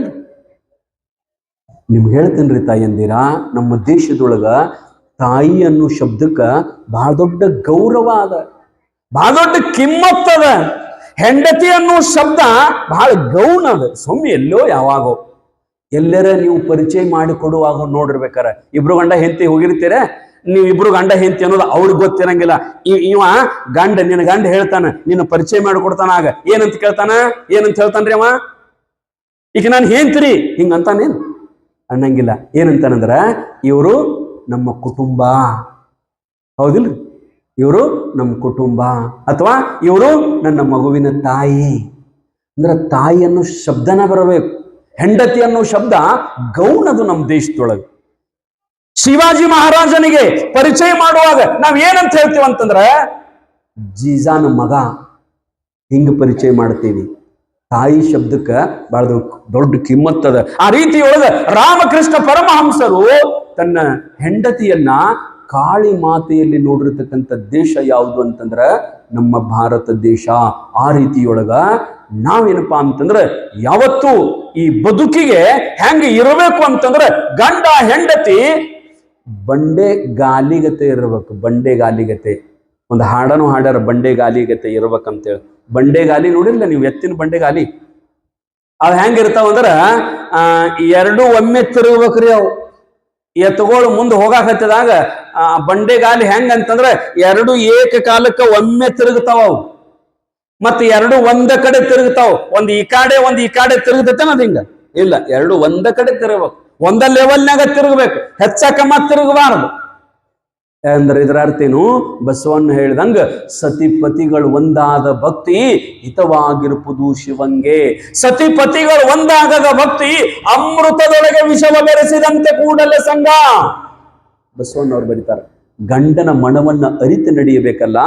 ನಿಮ್ಗೆ ಹೇಳ್ತೇನ್ರಿ ತಾಯಂದಿರ, ನಮ್ಮ ದೇಶದೊಳಗ ತಾಯಿ ಅನ್ನೋ ಶಬ್ದಕ್ಕ ಬಹಳ ದೊಡ್ಡ ಗೌರವ ಅದ. ಬಹಳ ದೊಡ್ಡ ಕಿಮ್ಮತ್ತದ ಹೆಂಡತಿ ಅನ್ನೋ ಶಬ್ದ ಬಹಳ ಗೌಣ ಅದ. ಸೊಮ್ಮೆ ಎಲ್ಲೋ ಯಾವಾಗೋ? ಎಲ್ಲರ ನೀವು ಪರಿಚಯ ಮಾಡಿಕೊಡುವಾಗ ನೋಡಿರ್ಬೇಕಾರ. ಇಬ್ರು ಗಂಡ ಹೆಂಡತಿ ಹೋಗಿರ್ತೀರ? ನೀವು ಇಬ್ರು ಗಂಡ ಹೆಂಡತಿ ಅನ್ನೋದು ಅವ್ರಿಗೆ ಗೊತ್ತಿರಂಗಿಲ್ಲ. ಇವ ಗಂಡ, ನಿನ್ನ ಗಂಡ ಹೇಳ್ತಾನ, ನಿನ್ನ ಪರಿಚಯ ಮಾಡಿಕೊಡ್ತಾನ ಆಗ. ಏನಂತ ಕೇಳ್ತಾನ? ಏನಂತ ಹೇಳ್ತಾನ್ರಿ ಅವ? ಈಗ ನಾನು ಹೆಂಡ್ತಿರಿ? ಹಿಂಗಂತಾನೇನು ಅನ್ನಂಗಿಲ್ಲ. ಏನಂತಾನಂದ್ರ, ಇವರು ನಮ್ಮ ಕುಟುಂಬ. ಹೌದಿಲ್ರಿ? ಇವರು ನಮ್ಮ ಕುಟುಂಬ ಅಥವಾ ಇವರು ನನ್ನ ಮಗುವಿನ ತಾಯಿ. ಅಂದ್ರೆ ತಾಯಿ ಅನ್ನೋ ಶಬ್ದನ ಬರಬೇಕು. ಹೆಂಡತಿ ಅನ್ನೋ ಶಬ್ದ ಗೌಣದು ನಮ್ಮ ದೇಶದೊಳಗೆ. ಶಿವಾಜಿ ಮಹಾರಾಜನಿಗೆ ಪರಿಚಯ ಮಾಡುವಾಗ ನಾವ್ ಏನಂತ ಹೇಳ್ತೀವಿ ಅಂತಂದ್ರ, ಜೀಜಾನ ಮಗ ಹಿಂಗ ಪರಿಚಯ ಮಾಡ್ತೀವಿ. ತಾಯಿ ಶಬ್ದಕ್ಕ ಬಹಳ ದೊಡ್ಡ- ದೊಡ್ಡ ಕಿಮ್ಮತ್ತದ. ಆ ರೀತಿಯೊಳಗ ರಾಮಕೃಷ್ಣ ಪರಮಹಂಸರು ತನ್ನ ಹೆಂಡತಿಯನ್ನ ಕಾಳಿ ಮಾತೆಯಲ್ಲಿ ನೋಡಿರ್ತಕ್ಕಂಥ ದೇಶ ಯಾವುದು ಅಂತಂದ್ರೆ ನಮ್ಮ ಭಾರತ ದೇಶ. ಆ ರೀತಿಯೊಳಗ ನಾವೇನಪ್ಪ ಅಂತಂದ್ರೆ ಯಾವತ್ತು ಈ ಬದುಕಿಗೆ ಹೆಂಗೆ ಇರಬೇಕು ಅಂತಂದ್ರೆ ಗಂಡ, ಹೆಂಡತಿ ಬಂಡೆ ಗಾಲಿಗತೆ ಇರಬೇಕು, ಬಂಡೆ ಗಾಲಿಗತೆ. ಒಂದು ಹಾಡನು ಹಾಡ್ಯಾರ, ಬಂಡೆ ಗಾಲಿಗತೆ ಇರ್ಬೇಕಂತೇಳಿ. ಬಂಡೆ ಗಾಲಿ ನೋಡಿಲ್ಲ ನೀವು, ಎತ್ತಿನ ಬಂಡೆ ಗಾಲಿ. ಅವ್ ಹೆಂಗಿರ್ತಾವ ಅಂದ್ರ, ಆ, ಎರಡು ಒಮ್ಮೆ ತಿರುಗ್ಬೇಕ್ರಿ ಅವು. ಎತ್ತುಗಳು ಮುಂದೆ ಹೋಗಾಕತ್ತಿದಾಗ ಆ ಬಂಡೆಗಾಲಿ ಹೆಂಗ್ ಅಂತಂದ್ರ ಎರಡು ಏಕಕಾಲಕ್ಕ ಒಮ್ಮೆ ತಿರುಗ್ತಾವ ಅವು. ಮತ್ತೆ ಎರಡು ಒಂದ ಕಡೆ ತಿರುಗ್ತಾವ. ಒಂದ್ ಈ ಕಡೆ, ಒಂದ್ ಈ ಕಡೆ ತಿರುಗತೈತೇನ ಅದ್ ಹಿಂಗ? ಇಲ್ಲ, ಎರಡು ಒಂದ ಕಡೆ ತಿರುಗಬೇಕು. ಒಂದ ಲೆವೆಲ್ನಾಗ ತಿರುಗಬೇಕು. ಹೆಚ್ಚಾಕ ತಿರುಗಬಾರದು. ಅಂದ್ರೆ ಇದರ ಅರ್ಥ ಏನು ಬಸವಣ್ಣ ಹೇಳಿದಂಗ ಸತಿಪತಿಗಳು ಒಂದಾದ ಭಕ್ತಿ ಹಿತವಾಗಿರುವುದು ಶಿವಂಗೆ. ಸತಿಪತಿಗಳು ಒಂದಾಗದ ಭಕ್ತಿ ಅಮೃತದೊಳಗೆ ವಿಷವ ಬೆರೆಸಿದಂತೆ ಕೂಡಲೇ ಸಂಘ. ಬಸವಣ್ಣವ್ರು ಬರೀತಾರೆ. ಗಂಡನ ಮನವನ್ನ ಅರಿತು ನಡೆಯಬೇಕಲ್ಲ,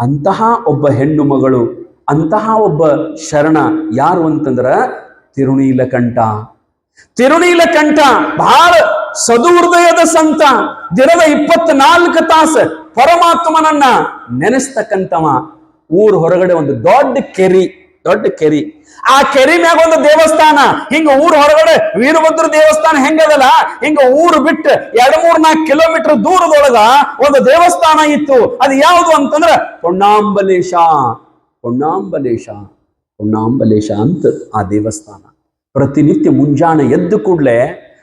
ಅಂತಹ ಒಬ್ಬ ಹೆಣ್ಣು ಮಗಳು, ಅಂತಹ ಒಬ್ಬ ಶರಣ ಯಾರು ಅಂತಂದ್ರ ತಿರುಣೀಲಕಂಠ ತಿರುಣೀಲಕಂಠ ಬಹಳ ಸದುಹೃದಯದ ಸಂತ, ದಿನದ ಇಪ್ಪತ್ನಾಲ್ಕು ತಾಸು ಪರಮಾತ್ಮನನ್ನ ನೆನೆಸ್ತಕ್ಕಂಥವ. ಊರ್ ಹೊರಗಡೆ ಒಂದು ದೊಡ್ಡ ಕೆರಿ. ದೊಡ್ಡ ಕೆರಿ. ಆ ಕೆರಿ ಮ್ಯಾಗ ಒಂದು ದೇವಸ್ಥಾನ. ಹಿಂಗ ಊರ್ ಹೊರಗಡೆ ವೀರಭದ್ರ ದೇವಸ್ಥಾನ ಹೆಂಗದಲ್ಲ? ಹಿಂಗ ಊರು ಬಿಟ್ಟು ಎರಡ್ ಮೂರ್ ನಾಲ್ಕು ಕಿಲೋಮೀಟರ್ ದೂರದೊಳಗ ಒಂದು ದೇವಸ್ಥಾನ ಇತ್ತು. ಅದು ಯಾವುದು ಅಂತಂದ್ರ ಪೊಣ್ಣಾಂಬಲೇಶ ಪೊಣ್ಣಾಂಬಲೇಶ ಪೊಣ್ಣಾಂಬಲೇಶ ಅಂತ ಆ ದೇವಸ್ಥಾನ. ಪ್ರತಿನಿತ್ಯ ಮುಂಜಾನೆ ಎದ್ದು ಕೂಡ್ಲೆ,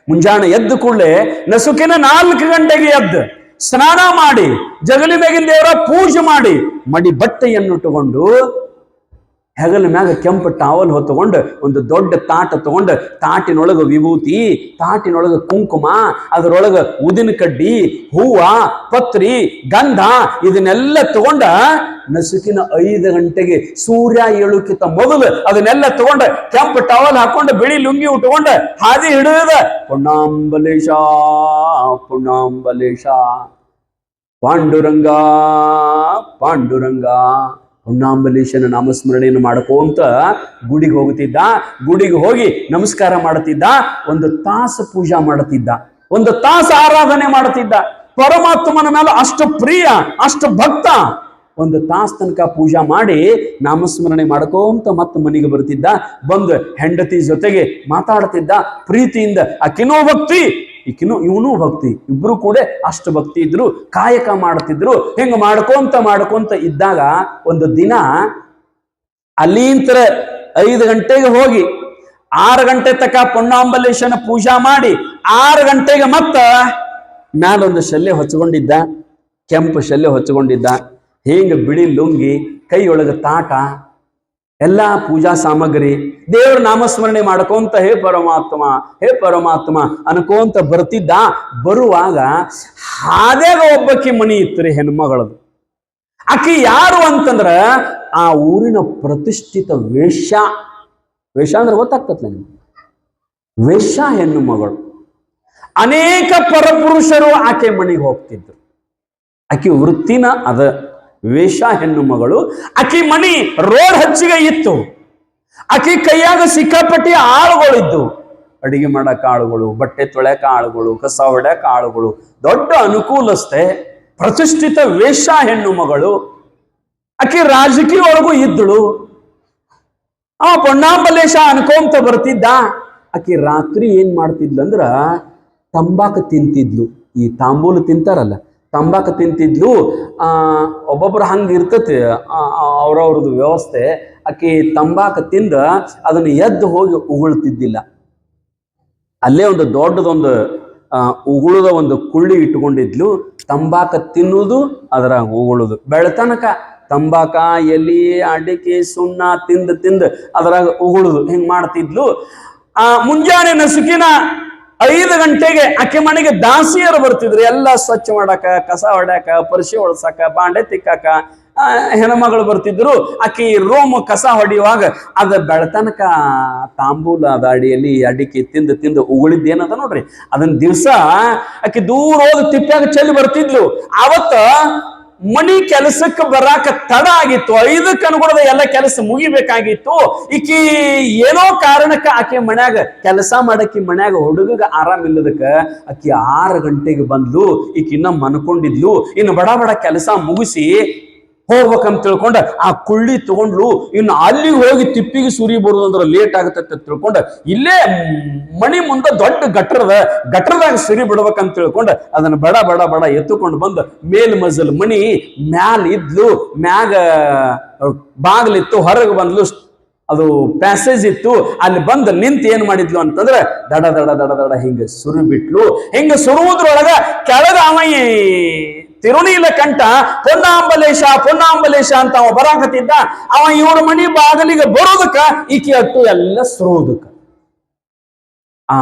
ಮುಂಜಾನೆ ಎದ್ದು ಕೂಡ್ಲೆ ನಸುಕಿನ ನಾಲ್ಕು ಗಂಟೆಗೆ ಎದ್ದು ಸ್ನಾನ ಮಾಡಿ, ಜಗಲಿ ಮೇಗಿನ ದೇವರ ಪೂಜೆ ಮಾಡಿ, ಮಡಿ ಬಟ್ಟೆಯನ್ನು ತಗೊಂಡು ಹೆಗಲ ಮ್ಯಾಗ ಕೆಂಪು ಟಾವಲ್ ಹೊತ್ತುಕೊಂಡು ಒಂದು ದೊಡ್ಡ ತಾಟ ತಗೊಂಡು ತಾಟಿನೊಳಗ ವಿಭೂತಿ, ತಾಟಿನೊಳಗ ಕುಂಕುಮ, ಅದರೊಳಗ ಉದಿನ ಕಡ್ಡಿ, ಹೂವ, ಪತ್ರಿ, ಗಂಧ ಇದನ್ನೆಲ್ಲ ತಗೊಂಡ ನಸುಕಿನ ಐದು ಗಂಟೆಗೆ ಸೂರ್ಯ ಏಳುಕ್ಕಿಂತ ಮೊದಲು ಅದನ್ನೆಲ್ಲ ತಗೊಂಡ ಕೆಂಪು ಟವಲ್ ಹಾಕೊಂಡು ಬಿಳಿ ಲುಂಗಿ ಉಟ್ಕೊಂಡು ಹಾದಿ ಹಿಡಿದ. ಪುಣ್ಣಾಂಬಲೇಶ ಪುಣ್ಣಾಂಬಲೇಶ. ಪಾಂಡುರಂಗ ಪಾಂಡುರಂಗ. ಹೊನ್ನಾಂಬಲೇಶನ ನಾಮಸ್ಮರಣೆಯನ್ನು ಮಾಡ್ಕೋಂತ ಗುಡಿಗೆ ಹೋಗುತ್ತಿದ್ದ. ಗುಡಿಗೆ ಹೋಗಿ ನಮಸ್ಕಾರ ಮಾಡುತ್ತಿದ್ದ. ಒಂದು ತಾಸು ಪೂಜಾ ಮಾಡುತ್ತಿದ್ದ. ಒಂದು ತಾಸು ಆರಾಧನೆ ಮಾಡುತ್ತಿದ್ದ. ಪರಮಾತ್ಮನ ಮೇಲೆ ಅಷ್ಟು ಪ್ರಿಯ, ಅಷ್ಟು ಭಕ್ತ. ಒಂದು ತಾಸು ತನಕ ಪೂಜಾ ಮಾಡಿ ನಾಮಸ್ಮರಣೆ ಮಾಡ್ಕೋಂತ ಮತ್ತೆ ಮನೆಗೆ ಬರ್ತಿದ್ದ. ಬಂದು ಹೆಂಡತಿ ಜೊತೆಗೆ ಮಾತಾಡ್ತಿದ್ದ. ಪ್ರೀತಿಯಿಂದ ಆಕಿನೂ ಭಕ್ತಿ ಈಕಿನೂ ಇವನು ಭಕ್ತಿ. ಇಬ್ರು ಕೂಡ ಅಷ್ಟು ಭಕ್ತಿ ಇದ್ರು, ಕಾಯಕ ಮಾಡ್ತಿದ್ರು. ಹಿಂಗ ಮಾಡ್ಕೊಂತ ಮಾಡ್ಕೊಂತ ಇದ್ದಾಗ ಒಂದು ದಿನ ಅಲ್ಲಿಂತರ ಐದು ಗಂಟೆಗೆ ಹೋಗಿ, ಆರು ಗಂಟೆ ತಕ ಪೊಣ್ಣಾಂಬಲೇಶನ ಪೂಜಾ ಮಾಡಿ, ಆರು ಗಂಟೆಗೆ ಮತ್ತ ಮ್ಯಾಲೊಂದು ಶಲ್ಯ ಹೊಚ್ಕೊಂಡಿದ್ದ, ಕೆಂಪು ಶಲ್ಯ ಹೊಚ್ಕೊಂಡಿದ್ದ. ಹಿಂಗ ಬಿಳಿ ಲುಂಗಿ, ಕೈಯೊಳಗೆ ತಾಟ ಎಲ್ಲ ಪೂಜಾ ಸಾಮಗ್ರಿ ದೇವ್ರ ನಾಮಸ್ಮರಣೆ ಮಾಡ್ಕೊಂತ ಹೇ ಪರಮಾತ್ಮ ಹೇ ಪರಮಾತ್ಮ ಅನ್ಕೋಂತ ಬರ್ತಿದ್ದ, ಬರುವಾಗ ಹಾದ್ಯಾಗ ಒಬ್ಬಕಿ ಮನಿ ಇತ್ತು ಹೆಣ್ಮಗಳದು. ಆಕಿ ಯಾರು ಅಂತಂದ್ರ ಆ ಊರಿನ ಪ್ರತಿಷ್ಠಿತ ವೇಷ ವೇಷ ಅಂದ್ರೆ ಗೊತ್ತಾಗ್ತದೆ ನನಗೆ ವೇಷ ಹೆಣ್ಣು ಮಗಳು ಅನೇಕ ಪರಪುರುಷರು ಆಕೆ ಮನೆಗೆ ಹೋಗ್ತಿದ್ರು. ಆಕೆ ವೃತ್ತಿನ ಅದ. ವೇಷ ಹೆಣ್ಣು ಮಗಳು. ಆಕಿ ಮನಿ ರೋಡ್ ಹಚ್ಚಿಗೆ ಇತ್ತು. ಅಕಿ ಕೈಯಾಗ ಸಿಕ್ಕಾಪಟ್ಟಿ ಆಳುಗಳಿದ್ದು. ಅಡಿಗೆ ಮಾಡಕ್ಕೆ ಆಳುಗಳು, ಬಟ್ಟೆ ತೊಳೆಕ ಆಳುಗಳು, ಕಸ ಹೊಡ್ಯಾಕ ಆಳುಗಳು. ದೊಡ್ಡ ಅನುಕೂಲಸ್ಥೆ, ಪ್ರತಿಷ್ಠಿತ ವೇಷ ಹೆಣ್ಣು ಮಗಳು. ಆಕಿ ರಾಜಕೀಯ ಒಳಗೂ ಇದ್ದಳು. ಆ ಪೊಣ್ಣಾಂಬಲೇಶ ಅನ್ಕೊಂತ ಬರ್ತಿದ್ದ. ಆಕಿ ರಾತ್ರಿ ಏನ್ ಮಾಡ್ತಿದ್ಲಂದ್ರ ತಂಬಾಕು ತಿಂತಿದ್ಲು. ಈ ತಾಂಬೂಲು ತಿಂತಾರಲ್ಲ ತಂಬಾಕ ತಿಂತಿದ್ಲು ಒಬ್ಬೊಬ್ರು ಹಂಗೆ ಇರ್ತತಿ ಅವ್ರವ್ರದ್ದು ವ್ಯವಸ್ಥೆ, ಆಕಿ ತಂಬಾಕ ತಿಂದ ಅದನ್ನು ಎದ್ದು ಹೋಗಿ ಉಗುಳ್ತಿದ್ದಿಲ್ಲ. ಅಲ್ಲೇ ಒಂದು ದೊಡ್ಡದೊಂದು ಉಗುಳದ ಒಂದು ಕುಳ್ಳಿ ಇಟ್ಕೊಂಡಿದ್ಲು ತಂಬಾಕ ತಿನ್ನುವುದು ಅದರ ಉಗುಳುದು. ಬೆಳತನಕ ತಂಬಾಕ, ಎಲಿ, ಅಡಿಕೆ, ಸುಣ್ಣ ತಿಂದು ತಿಂದು ಅದರಾಗ ಉಗುಳುದು. ಹಿಂಗೆ ಮಾಡ್ತಿದ್ಲು. ಆ, ಮುಂಜಾನೆ ನಸುಕಿನ ಐದು ಗಂಟೆಗೆ ಆಕೆ ಮನೆಗೆ ದಾಸಿಯರು ಬರ್ತಿದ್ರು. ಎಲ್ಲ ಸ್ವಚ್ಛ ಮಾಡಾಕ, ಕಸ ಹೊಡ್ಯಾಕ ಪರಿಶಿ ಒಳಸಾಕ ಬಾಂಡೆ ತಿಕ್ಕಾಕ ಹೆಣ್ಮಗಳು ಬರ್ತಿದ್ರು. ಆಕಿ ರೋಮ್ ಕಸ ಹೊಡೆಯುವಾಗ ಅದ ಬೆಳತನಕ ತಾಂಬೂಲ ಅದ ಅಡಿಯಲ್ಲಿ ಅಡಿಕೆ ತಿಂದು ತಿಂದು ಉಗುಳಿದ್ದೇನದ ನೋಡ್ರಿ? ಅದನ್ನ ದಿವ್ಸ ಆಕಿ ದೂರ ಹೋಗಿ ತಿಪ್ಪಾಗ ಚೆಲ್ಲಿ ಬರ್ತಿದ್ಲು. ಅವತ್ತ ಮನಿ ಕೆಲಸಕ್ಕೆ ಬರಾಕ ತಡ ಆಗಿತ್ತು. ಐದಕ್ಕೆ ಅನುಗುಣದ ಎಲ್ಲ ಕೆಲಸ ಮುಗಿಬೇಕಾಗಿತ್ತು. ಈಕಿ ಏನೋ ಕಾರಣಕ್ಕೆ ಆಕೆ ಮನ್ಯಾಗ ಕೆಲಸ ಮಾಡಕ್ಕೆ ಮನ್ಯಾಗ ಹುಡುಗಗ ಆರಾಮ ಇಲ್ಲದಕ್ಕ ಆಕಿ ಆರು ಗಂಟೆಗೆ ಬಂದ್ಲು. ಈಕಿ ಇನ್ನ ಮನ್ಕೊಂಡಿದ್ಲು. ಇನ್ನು ಬಡ ಬಡ ಕೆಲಸ ಮುಗಿಸಿ ಹೋಗ್ಬೇಕಂತ ತಿಳ್ಕೊಂಡ, ಆ ಕುಳ್ಳಿ ತಗೊಂಡ್ಲು ಇನ್ನು ಅಲ್ಲಿ ಹೋಗಿ ತಿಪ್ಪಿಗೆ ಸುರಿ ಬರುದು ಅಂದ್ರೆ ಲೇಟ್ ಆಗುತ್ತೆ ಅಂತ ತಿಳ್ಕೊಂಡ. ಇಲ್ಲೇ ಮಣಿ ಮುಂದೆ ದೊಡ್ಡ ಗಟ್ರದ, ಗಟ್ರದಾಗ ಸುರಿ ಬಿಡ್ಬೇಕಂತ ತಿಳ್ಕೊಂಡ. ಅದನ್ನ ಬಡ ಬಡ ಬಡ ಎತ್ತುಕೊಂಡು ಬಂದು ಮೇಲ್ ಮಜಲ್ ಮಣಿ, ಮ್ಯಾಲ ಇದ್ಲು, ಮ್ಯಾಗ ಬಾಗ್ಲಿತ್ತು, ಹೊರಗೆ ಬಂದ್ಲು ಅದು ಪ್ಯಾಸೇಜ್ ಇತ್ತು, ಅಲ್ಲಿ ಬಂದು ನಿಂತು ಏನ್ ಮಾಡಿದ್ಲು ಅಂತಂದ್ರೆ ದಡ ದಡ ದಡ ದಡ ಹಿಂಗ ಸುರು ಬಿಟ್ಲು ಹಿಂಗ ಸುರುವುದ್ರೊಳಗ ಕೆಳಗ ಅವ ತಿರುನೀಲ ಕಂಠ ಪೊನ್ನಾಂಬಲೇಶ ಪೊನ್ನಾಂಬಲೇಶ ಅಂತ ಅವ ಬರಾಕತ್ತಿದ್ದ ಅವ ಇವ್ರ ಮನಿ ಬಾಗಿಲಿಗೆ ಬರೋದಕ್ಕ ಈಕೆ ಅಟ್ಟು ಎಲ್ಲ ಸುರುವುದಕ್ಕ ಆ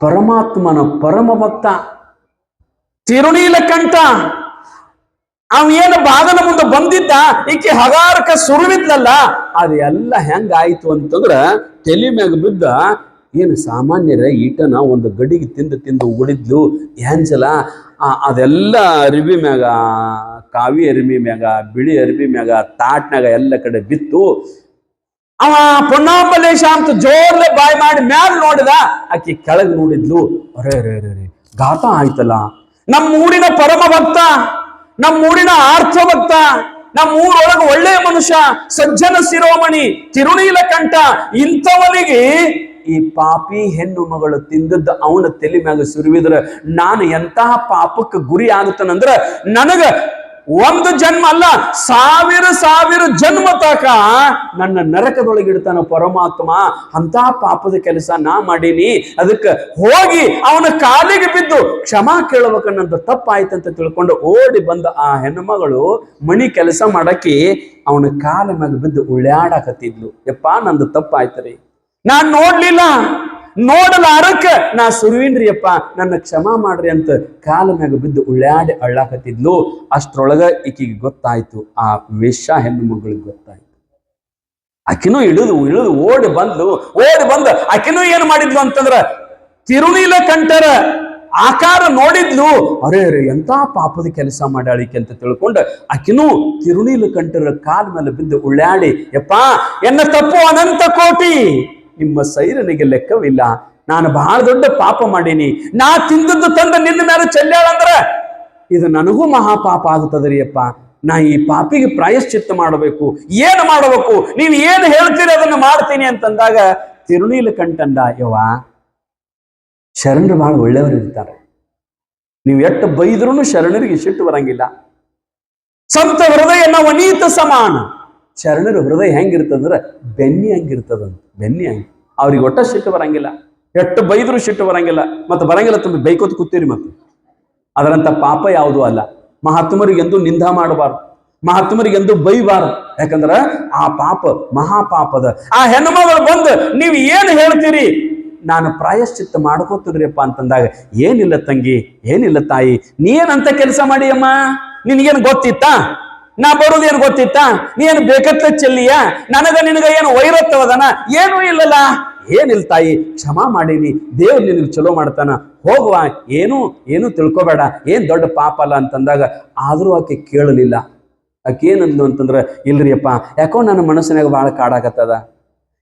ಪರಮಾತ್ಮನ ಪರಮ ಭಕ್ತ ತಿರುನೀಲ ಕಂಠ ಅವ ಏನು ಬಾಗನ ಮುಂದೆ ಬಂದಿದ್ದ ಈಕೆ ಹಗಾರಕ ಸುರುವಿದ್ಲಲ್ಲ ಅದೆಲ್ಲ ಎಲ್ಲ ಹೆಂಗ ಆಯ್ತು ಅಂತಂದ್ರ ತಲೆ ಮ್ಯಾಗ ಬಿದ್ದ ಏನು ಸಾಮಾನ್ಯರ ಈಟನ ಒಂದು ಗಡಿಗೆ ತಿಂದು ತಿಂದು ಉಳಿದ್ಲು ಆ, ಅದೆಲ್ಲ ಅರಿವಿ ಮ್ಯಾಗ, ಕಾವಿ ಅರಿವಿ ಮ್ಯಾಗ, ಬಿಳಿ ಅರಿವಿ ಮ್ಯಾಗ ತಾಟ್ನಾಗ ಎಲ್ಲ ಕಡೆ ಬಿತ್ತು. ಅವ ಪೊನ್ನಾಂಬಲೇಶ ಅಂತ ಜೋರ್ಲೆ ಬಾಯ್ ಮಾಡಿ ಮ್ಯಾಲ್ ನೋಡಿದ, ಆಕಿ ಕೆಳಗ್ ನೋಡಿದ್ಲು, ಅರೇ ಅರೇ ಅರೇ ಗಾತ ಘಾತ ಆಯ್ತಲ್ಲ. ನಮ್ಮ ಊರಿನ ಪರಮ ಭಕ್ತ ನಮ್ಮ ಊರಿನ ಆರ್ಥ ಭಕ್ತ ನಮ್ಮ ಊರೊಳಗೆ ಒಳ್ಳೆಯ ಮನುಷ್ಯ, ಸಜ್ಜನ ಶಿರೋಮಣಿ ತಿರುನೀಲ ಕಂಠ ಇಂಥವನಿಗೆ ಈ ಪಾಪಿ ಹೆಣ್ಣು ಮಗಳು ತಿಂದದ್ದು ಅವನ ತಲೆ ಮ್ಯಾಗ ಸುರುವಿದ್ರೆ ನಾನು ಎಂತಹ ಪಾಪಕ್ಕೆ ಗುರಿ ಆಗುತ್ತನಂದ್ರ ನನಗ ಒಂದು ಜನ್ಮ ಅಲ್ಲ, ಸಾವಿರ ಸಾವಿರ ಜನ್ಮ ತಕ ನನ್ನ ನರಕದೊಳಗಿಡ್ತಾನ ಪರಮಾತ್ಮ ಅಂತ ಪಾಪದ ಕೆಲಸ ನಾ ಮಾಡೀನಿ. ಅದಕ್ಕೆ ಹೋಗಿ ಅವನ ಕಾಲಿಗೆ ಬಿದ್ದು ಕ್ಷಮಾ ಕೇಳಬೇಕನ್ನಂತ ತಪ್ಪಾಯ್ತಂತ ತಿಳ್ಕೊಂಡು ಓಡಿ ಬಂದ ಆ ಹೆಣ್ಣುಮಗಳು ಮಣಿ ಕೆಲಸ ಮಾಡಕ್ಕೆ ಅವನ ಕಾಲ ಮ್ಯಾಗ ಬಿದ್ದು ಉಳ್ಯಾಡಕತ್ತಿದ್ಲು ಯಪ್ಪ, ನಂದು ತಪ್ಪಾಯ್ತರಿ. ನಾನ್ ನೋಡ್ಲಿಲ್ಲ. ನೋಡಲಾರಕ್ಕೆ ನಾ ಸುರುವಿನ್ರಿ ಅಪ್ಪ ನನ್ನ ಕ್ಷಮಾ ಮಾಡ್ರಿ ಅಂತ ಕಾಲ ಮ್ಯಾಗ ಬಿದ್ದು ಉಳ್ಳಾಡಿ ಅಳ್ಳಾಕತ್ತಿದ್ಲು. ಅಷ್ಟ್ರೊಳಗ ಈಕಿಗೆ ಗೊತ್ತಾಯ್ತು, ಆ ವೇಷ ಹೆಣ್ಣು ಮಗಳಿಗೆ ಗೊತ್ತಾಯ್ತು. ಆಕಿನೂ ಇಳಿದು ಇಳಿದು ಓಡಿ ಬಂದ್ಲು. ಓಡಿ ಬಂದ, ಆಕಿನೂ ಏನ್ ಮಾಡಿದ್ಲು ಅಂತಂದ್ರ ತಿರುನೀಲ ಕಂಠರ ಆಕಾರ ನೋಡಿದ್ಲು. ಅರೆ ಅರೆ ಎಂತ ಪಾಪದ ಕೆಲಸ ಮಾಡಾಳಿಕೆ ಅಂತ ತಿಳ್ಕೊಂಡು ಆಕಿನೂ ತಿರುನೀಲ ಕಂಠರ ಕಾಲ ಮೇಲೆ ಬಿದ್ದು ಉಳ್ಳಾಡಿ, ಯಪ್ಪ, ಎನ್ನ ತಪ್ಪು ಅನಂತ ಕೋಟಿ. ನಿಮ್ಮ ಸೈರನಿಗೆ ಲೆಕ್ಕವಿಲ್ಲ. ನಾನು ಬಹಳ ದೊಡ್ಡ ಪಾಪ ಮಾಡೀನಿ. ನಾ ತಿಂದದ್ದು ತಂದ ನಿನ್ನ ಮೇಲೆ ಚೆಲ್ಲಾಳಂದ್ರ ಇದು ನನಗೂ ಮಹಾ ಪಾಪ ಆಗುತ್ತದ್ರಿ ಅಪ್ಪ ನಾ ಈ ಪಾಪಿಗೆ ಪ್ರಾಯಶ್ಚಿತ್ತ ಮಾಡಬೇಕು. ಏನು ಮಾಡಬೇಕು? ನೀವು ಏನು ಹೇಳ್ತೀರಿ ಅದನ್ನು ಮಾಡ್ತೀನಿ ಅಂತಂದಾಗ, ತಿರುನೀಲ ಕಂಠಂಡ ಯವ್ವ, ಶರಣರು ಬಹಳ ಒಳ್ಳೆಯವರು ಇರ್ತಾರೆ. ನೀವು ಎಷ್ಟು ಬೈದ್ರೂ ಶರಣರಿಗೆ ಸಿಟ್ಟು ಬರಂಗಿಲ್ಲ. ಸಂತ ಹೃದಯ ನವನೀತ ಸಮಾನ. ಶರಣರ ಹೃದಯ ಹೆಂಗಿರ್ತದಂದ್ರೆ ಬೆನ್ನಿ ಹಂಗಿರ್ತದಂತ, ಬೆನ್ನಿ ಹಂಗೆ. ಅವ್ರಿಗೆ ಒಟ್ಟ ಸಿಟ್ಟು ಬರಂಗಿಲ್ಲ ಎಷ್ಟು ಬೈದರೂ ಸಿಟ್ಟು ಬರಂಗಿಲ್ಲ, ಮತ್ತು ಬರಂಗಿಲ್ಲ ತುಂಬ ಬೈಕೋತ್ ಕೂತೀರಿ ಮತ್ತು. ಅದರಂಥ ಪಾಪ ಯಾವುದೂ ಅಲ್ಲ. ಮಹಾತ್ಮರಿಗೆಂದು ನಿಂದ ಮಾಡಬಾರ್ದು ಮಹಾತ್ಮರಿಗೆಂದು ಬೈಬಾರ್ದು. ಯಾಕಂದ್ರ ಆ ಪಾಪ ಮಹಾಪಾಪದ. ಆ ಹೆಣ್ಮಗಳು ಬಂದು ನೀವು ಏನು ಹೇಳ್ತೀರಿ? ನಾನು ಪ್ರಾಯಶ್ಚಿತ್ತ ಮಾಡ್ಕೋತೀರಿಪ್ಪ ಅಂತಂದಾಗ, ಏನಿಲ್ಲ ತಂಗಿ, ಏನಿಲ್ಲ ತಾಯಿ, ನೀನಂತ ಕೆಲಸ ಮಾಡಿ ಅಮ್ಮ ನಿನಗೇನು ಗೊತ್ತಿತ್ತಾ? ನಾ ಬರೋದೇನು ಗೊತ್ತಿತ್ತಾ? ನೀನು ಬೇಕತ್ತ ಚೆಲ್ಲಿಯ? ನನಗ ನಿನಗ ಏನು ವೈರತ್ವದನ ಏನೂ ಇಲ್ಲಲ್ಲ. ಏನಿಲ್ಲ ತಾಯಿ? ಕ್ಷಮಾ ಮಾಡೀನಿ. ದೇವ್ರು ನಿನಗೆ ಚಲೋ ಮಾಡ್ತಾನ. ಹೋಗುವ. ಏನು ಏನು ತಿಳ್ಕೊಬೇಡ. ಏನ್ ದೊಡ್ಡ ಪಾಪ ಅಲ್ಲ ಅಂತಂದಾಗ ಆದರೂ ಆಕೆ ಕೇಳಲಿಲ್ಲ. ಆಕೆ ಏನಂದ್ಲು ಅಂತಂದ್ರೆ, ಇಲ್ರಿಯಪ್ಪ, ಯಾಕೋ ನನ್ನ ಮನಸ್ಸಿನಾಗ ಭಾಳ ಕಾಡಾಕತ್ತದ?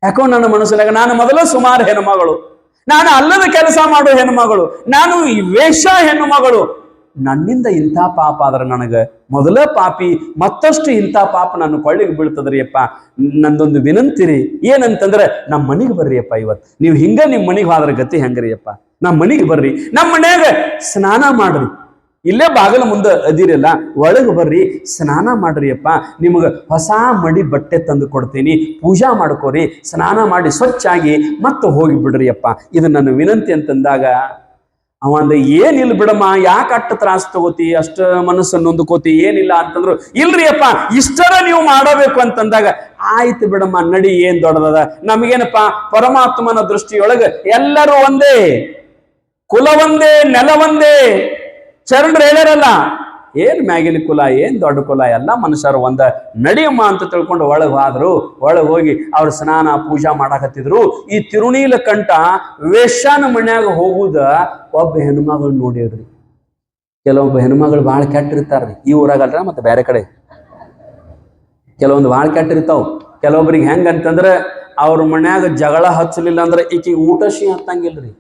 ಯಾಕೋ ನನ್ನ ಮನಸ್ಸಿನಾಗ ನಾನು ಮೊದಲು ಸುಮಾರು ಹೆಣ್ಮಗಳು. ನಾನು ಅಲ್ಲದ ಕೆಲಸ ಮಾಡೋ ಹೆಣ್ಮಗಳು. ನಾನು ವೇಷ ಹೆಣ್ಣು ಹೆಣ್ಣುಮಗಳು ನನ್ನಿಂದ ಇಂಥ ಪಾಪ ಆದ್ರೆ ನನಗೆ ಮೊದಲ ಪಾಪಿ, ಮತ್ತಷ್ಟು ಇಂಥ ಪಾಪ ನನ್ನ ಕೊಳ್ಳಿಗೆ ಬೀಳ್ತದ್ರಿ ನಂದೊಂದು ವಿನಂತಿ ರೀ ಏನಂತಂದ್ರೆ ನಮ್ಮ ಮನೆಗೆ ಬರ್ರಿ ಅಪ್ಪ ಇವತ್ತು. ನೀವು ಹಿಂಗ ನಿಮ್ಮ ಮನೆಗೆ ಹೋದ್ರ ಗತಿ ಹೆಂಗ್ರಿಯಪ್ಪ? ನಮ್ಮ ಮನೆಗೆ ಬರ್ರಿ. ನಮ್ಮ ಮನ್ಯಾಗ ಸ್ನಾನ ಮಾಡ್ರಿ. ಇಲ್ಲೇ ಬಾಗಲ ಮುಂದೆ ಅದಿರಲ್ಲ, ಒಳಗೆ ಬರ್ರಿ, ಸ್ನಾನ ಮಾಡ್ರಿ ಅಪ್ಪ ನಿಮಗೆ ಹೊಸ ಮಡಿ ಬಟ್ಟೆ ತಂದು ಕೊಡ್ತೀನಿ, ಪೂಜಾ ಮಾಡ್ಕೋರಿ, ಸ್ನಾನ ಮಾಡಿ ಸ್ವಚ್ಛಾಗಿ ಮತ್ತೆ ಹೋಗಿ ಬಿಡ್ರಿ ಅಪ್ಪ ಇದು ನನ್ನ ವಿನಂತಿ ಅಂತಂದಾಗ ಅವ ಅಂದ ಏನಿಲ್ಲ ಬಿಡಮ್ಮ, ಯಾಕೆ ಅಟ್ಟ ತ್ರಾಸ ತಗೋತಿ, ಅಷ್ಟ ಮನಸ್ಸನ್ನು ಹೊಂದ್ಕೋತಿ, ಏನಿಲ್ಲ ಅಂತಂದ್ರು, ಇಲ್ರಿ ಅಪ್ಪ, ಇಷ್ಟರ ನೀವು ಮಾಡಬೇಕು ಅಂತಂದಾಗ, ಆಯ್ತು ಬಿಡಮ್ಮ, ನಡಿ, ಏನ್ ದೊಡ್ಡದದ? ನಮಗೇನಪ್ಪ, ಪರಮಾತ್ಮನ ದೃಷ್ಟಿಯೊಳಗೆ ಎಲ್ಲರೂ ಒಂದೇ, ಕುಲ ಒಂದೇ, ನೆಲ ಒಂದೇ ಚರಣರು ಹೇಳ್ಯಾರಲ್ಲ ಏನ್ ಮ್ಯಾಗಿನ ಕುಲ, ಏನ್ ದೊಡ್ಡ ಕುಲ, ಎಲ್ಲ ಮನುಷ್ಯರು ಒಂದ ನಡಿಯಮ್ಮ ಅಂತ ತಿಳ್ಕೊಂಡು ಒಳಗೆ ಹೋದ್ರು ಒಳಗೆ ಹೋಗಿ ಅವ್ರ ಸ್ನಾನ, ಪೂಜಾ ಮಾಡಾಕತ್ತಿದ್ರು. ಈ ತಿರುಣೀಲ ಕಂಠ ವೇಷಾನ ಮನ್ಯಾಗ ಹೋಗುದ ಒಬ್ಬ ಹೆಣ್ಮಗಳು ನೋಡಿದ್ರಿ ಕೆಲವೊಬ್ಬ ಹೆಣ್ಮಗಳು ಭಾಳ ಕೆಟ್ಟಿರ್ತಾರ್ರಿ. ಈ ಊರಾಗಲ್ರ ಮತ್ತೆ ಬೇರೆ ಕಡೆ? ಕೆಲವೊಂದು ಭಾಳ ಕೆಟ್ಟಿರ್ತಾವ. ಕೆಲವೊಬ್ರಿಗೆ ಹೆಂಗಂತಂದ್ರೆ ಅವ್ರ ಮನ್ಯಾಗ ಜಗಳ ಹಚ್ಚಲಿಲ್ಲ ಅಂದ್ರೆ ಈಕಿ ಊಟ ಶಿ ಹತ್ತಂಗಿಲ್ರಿ.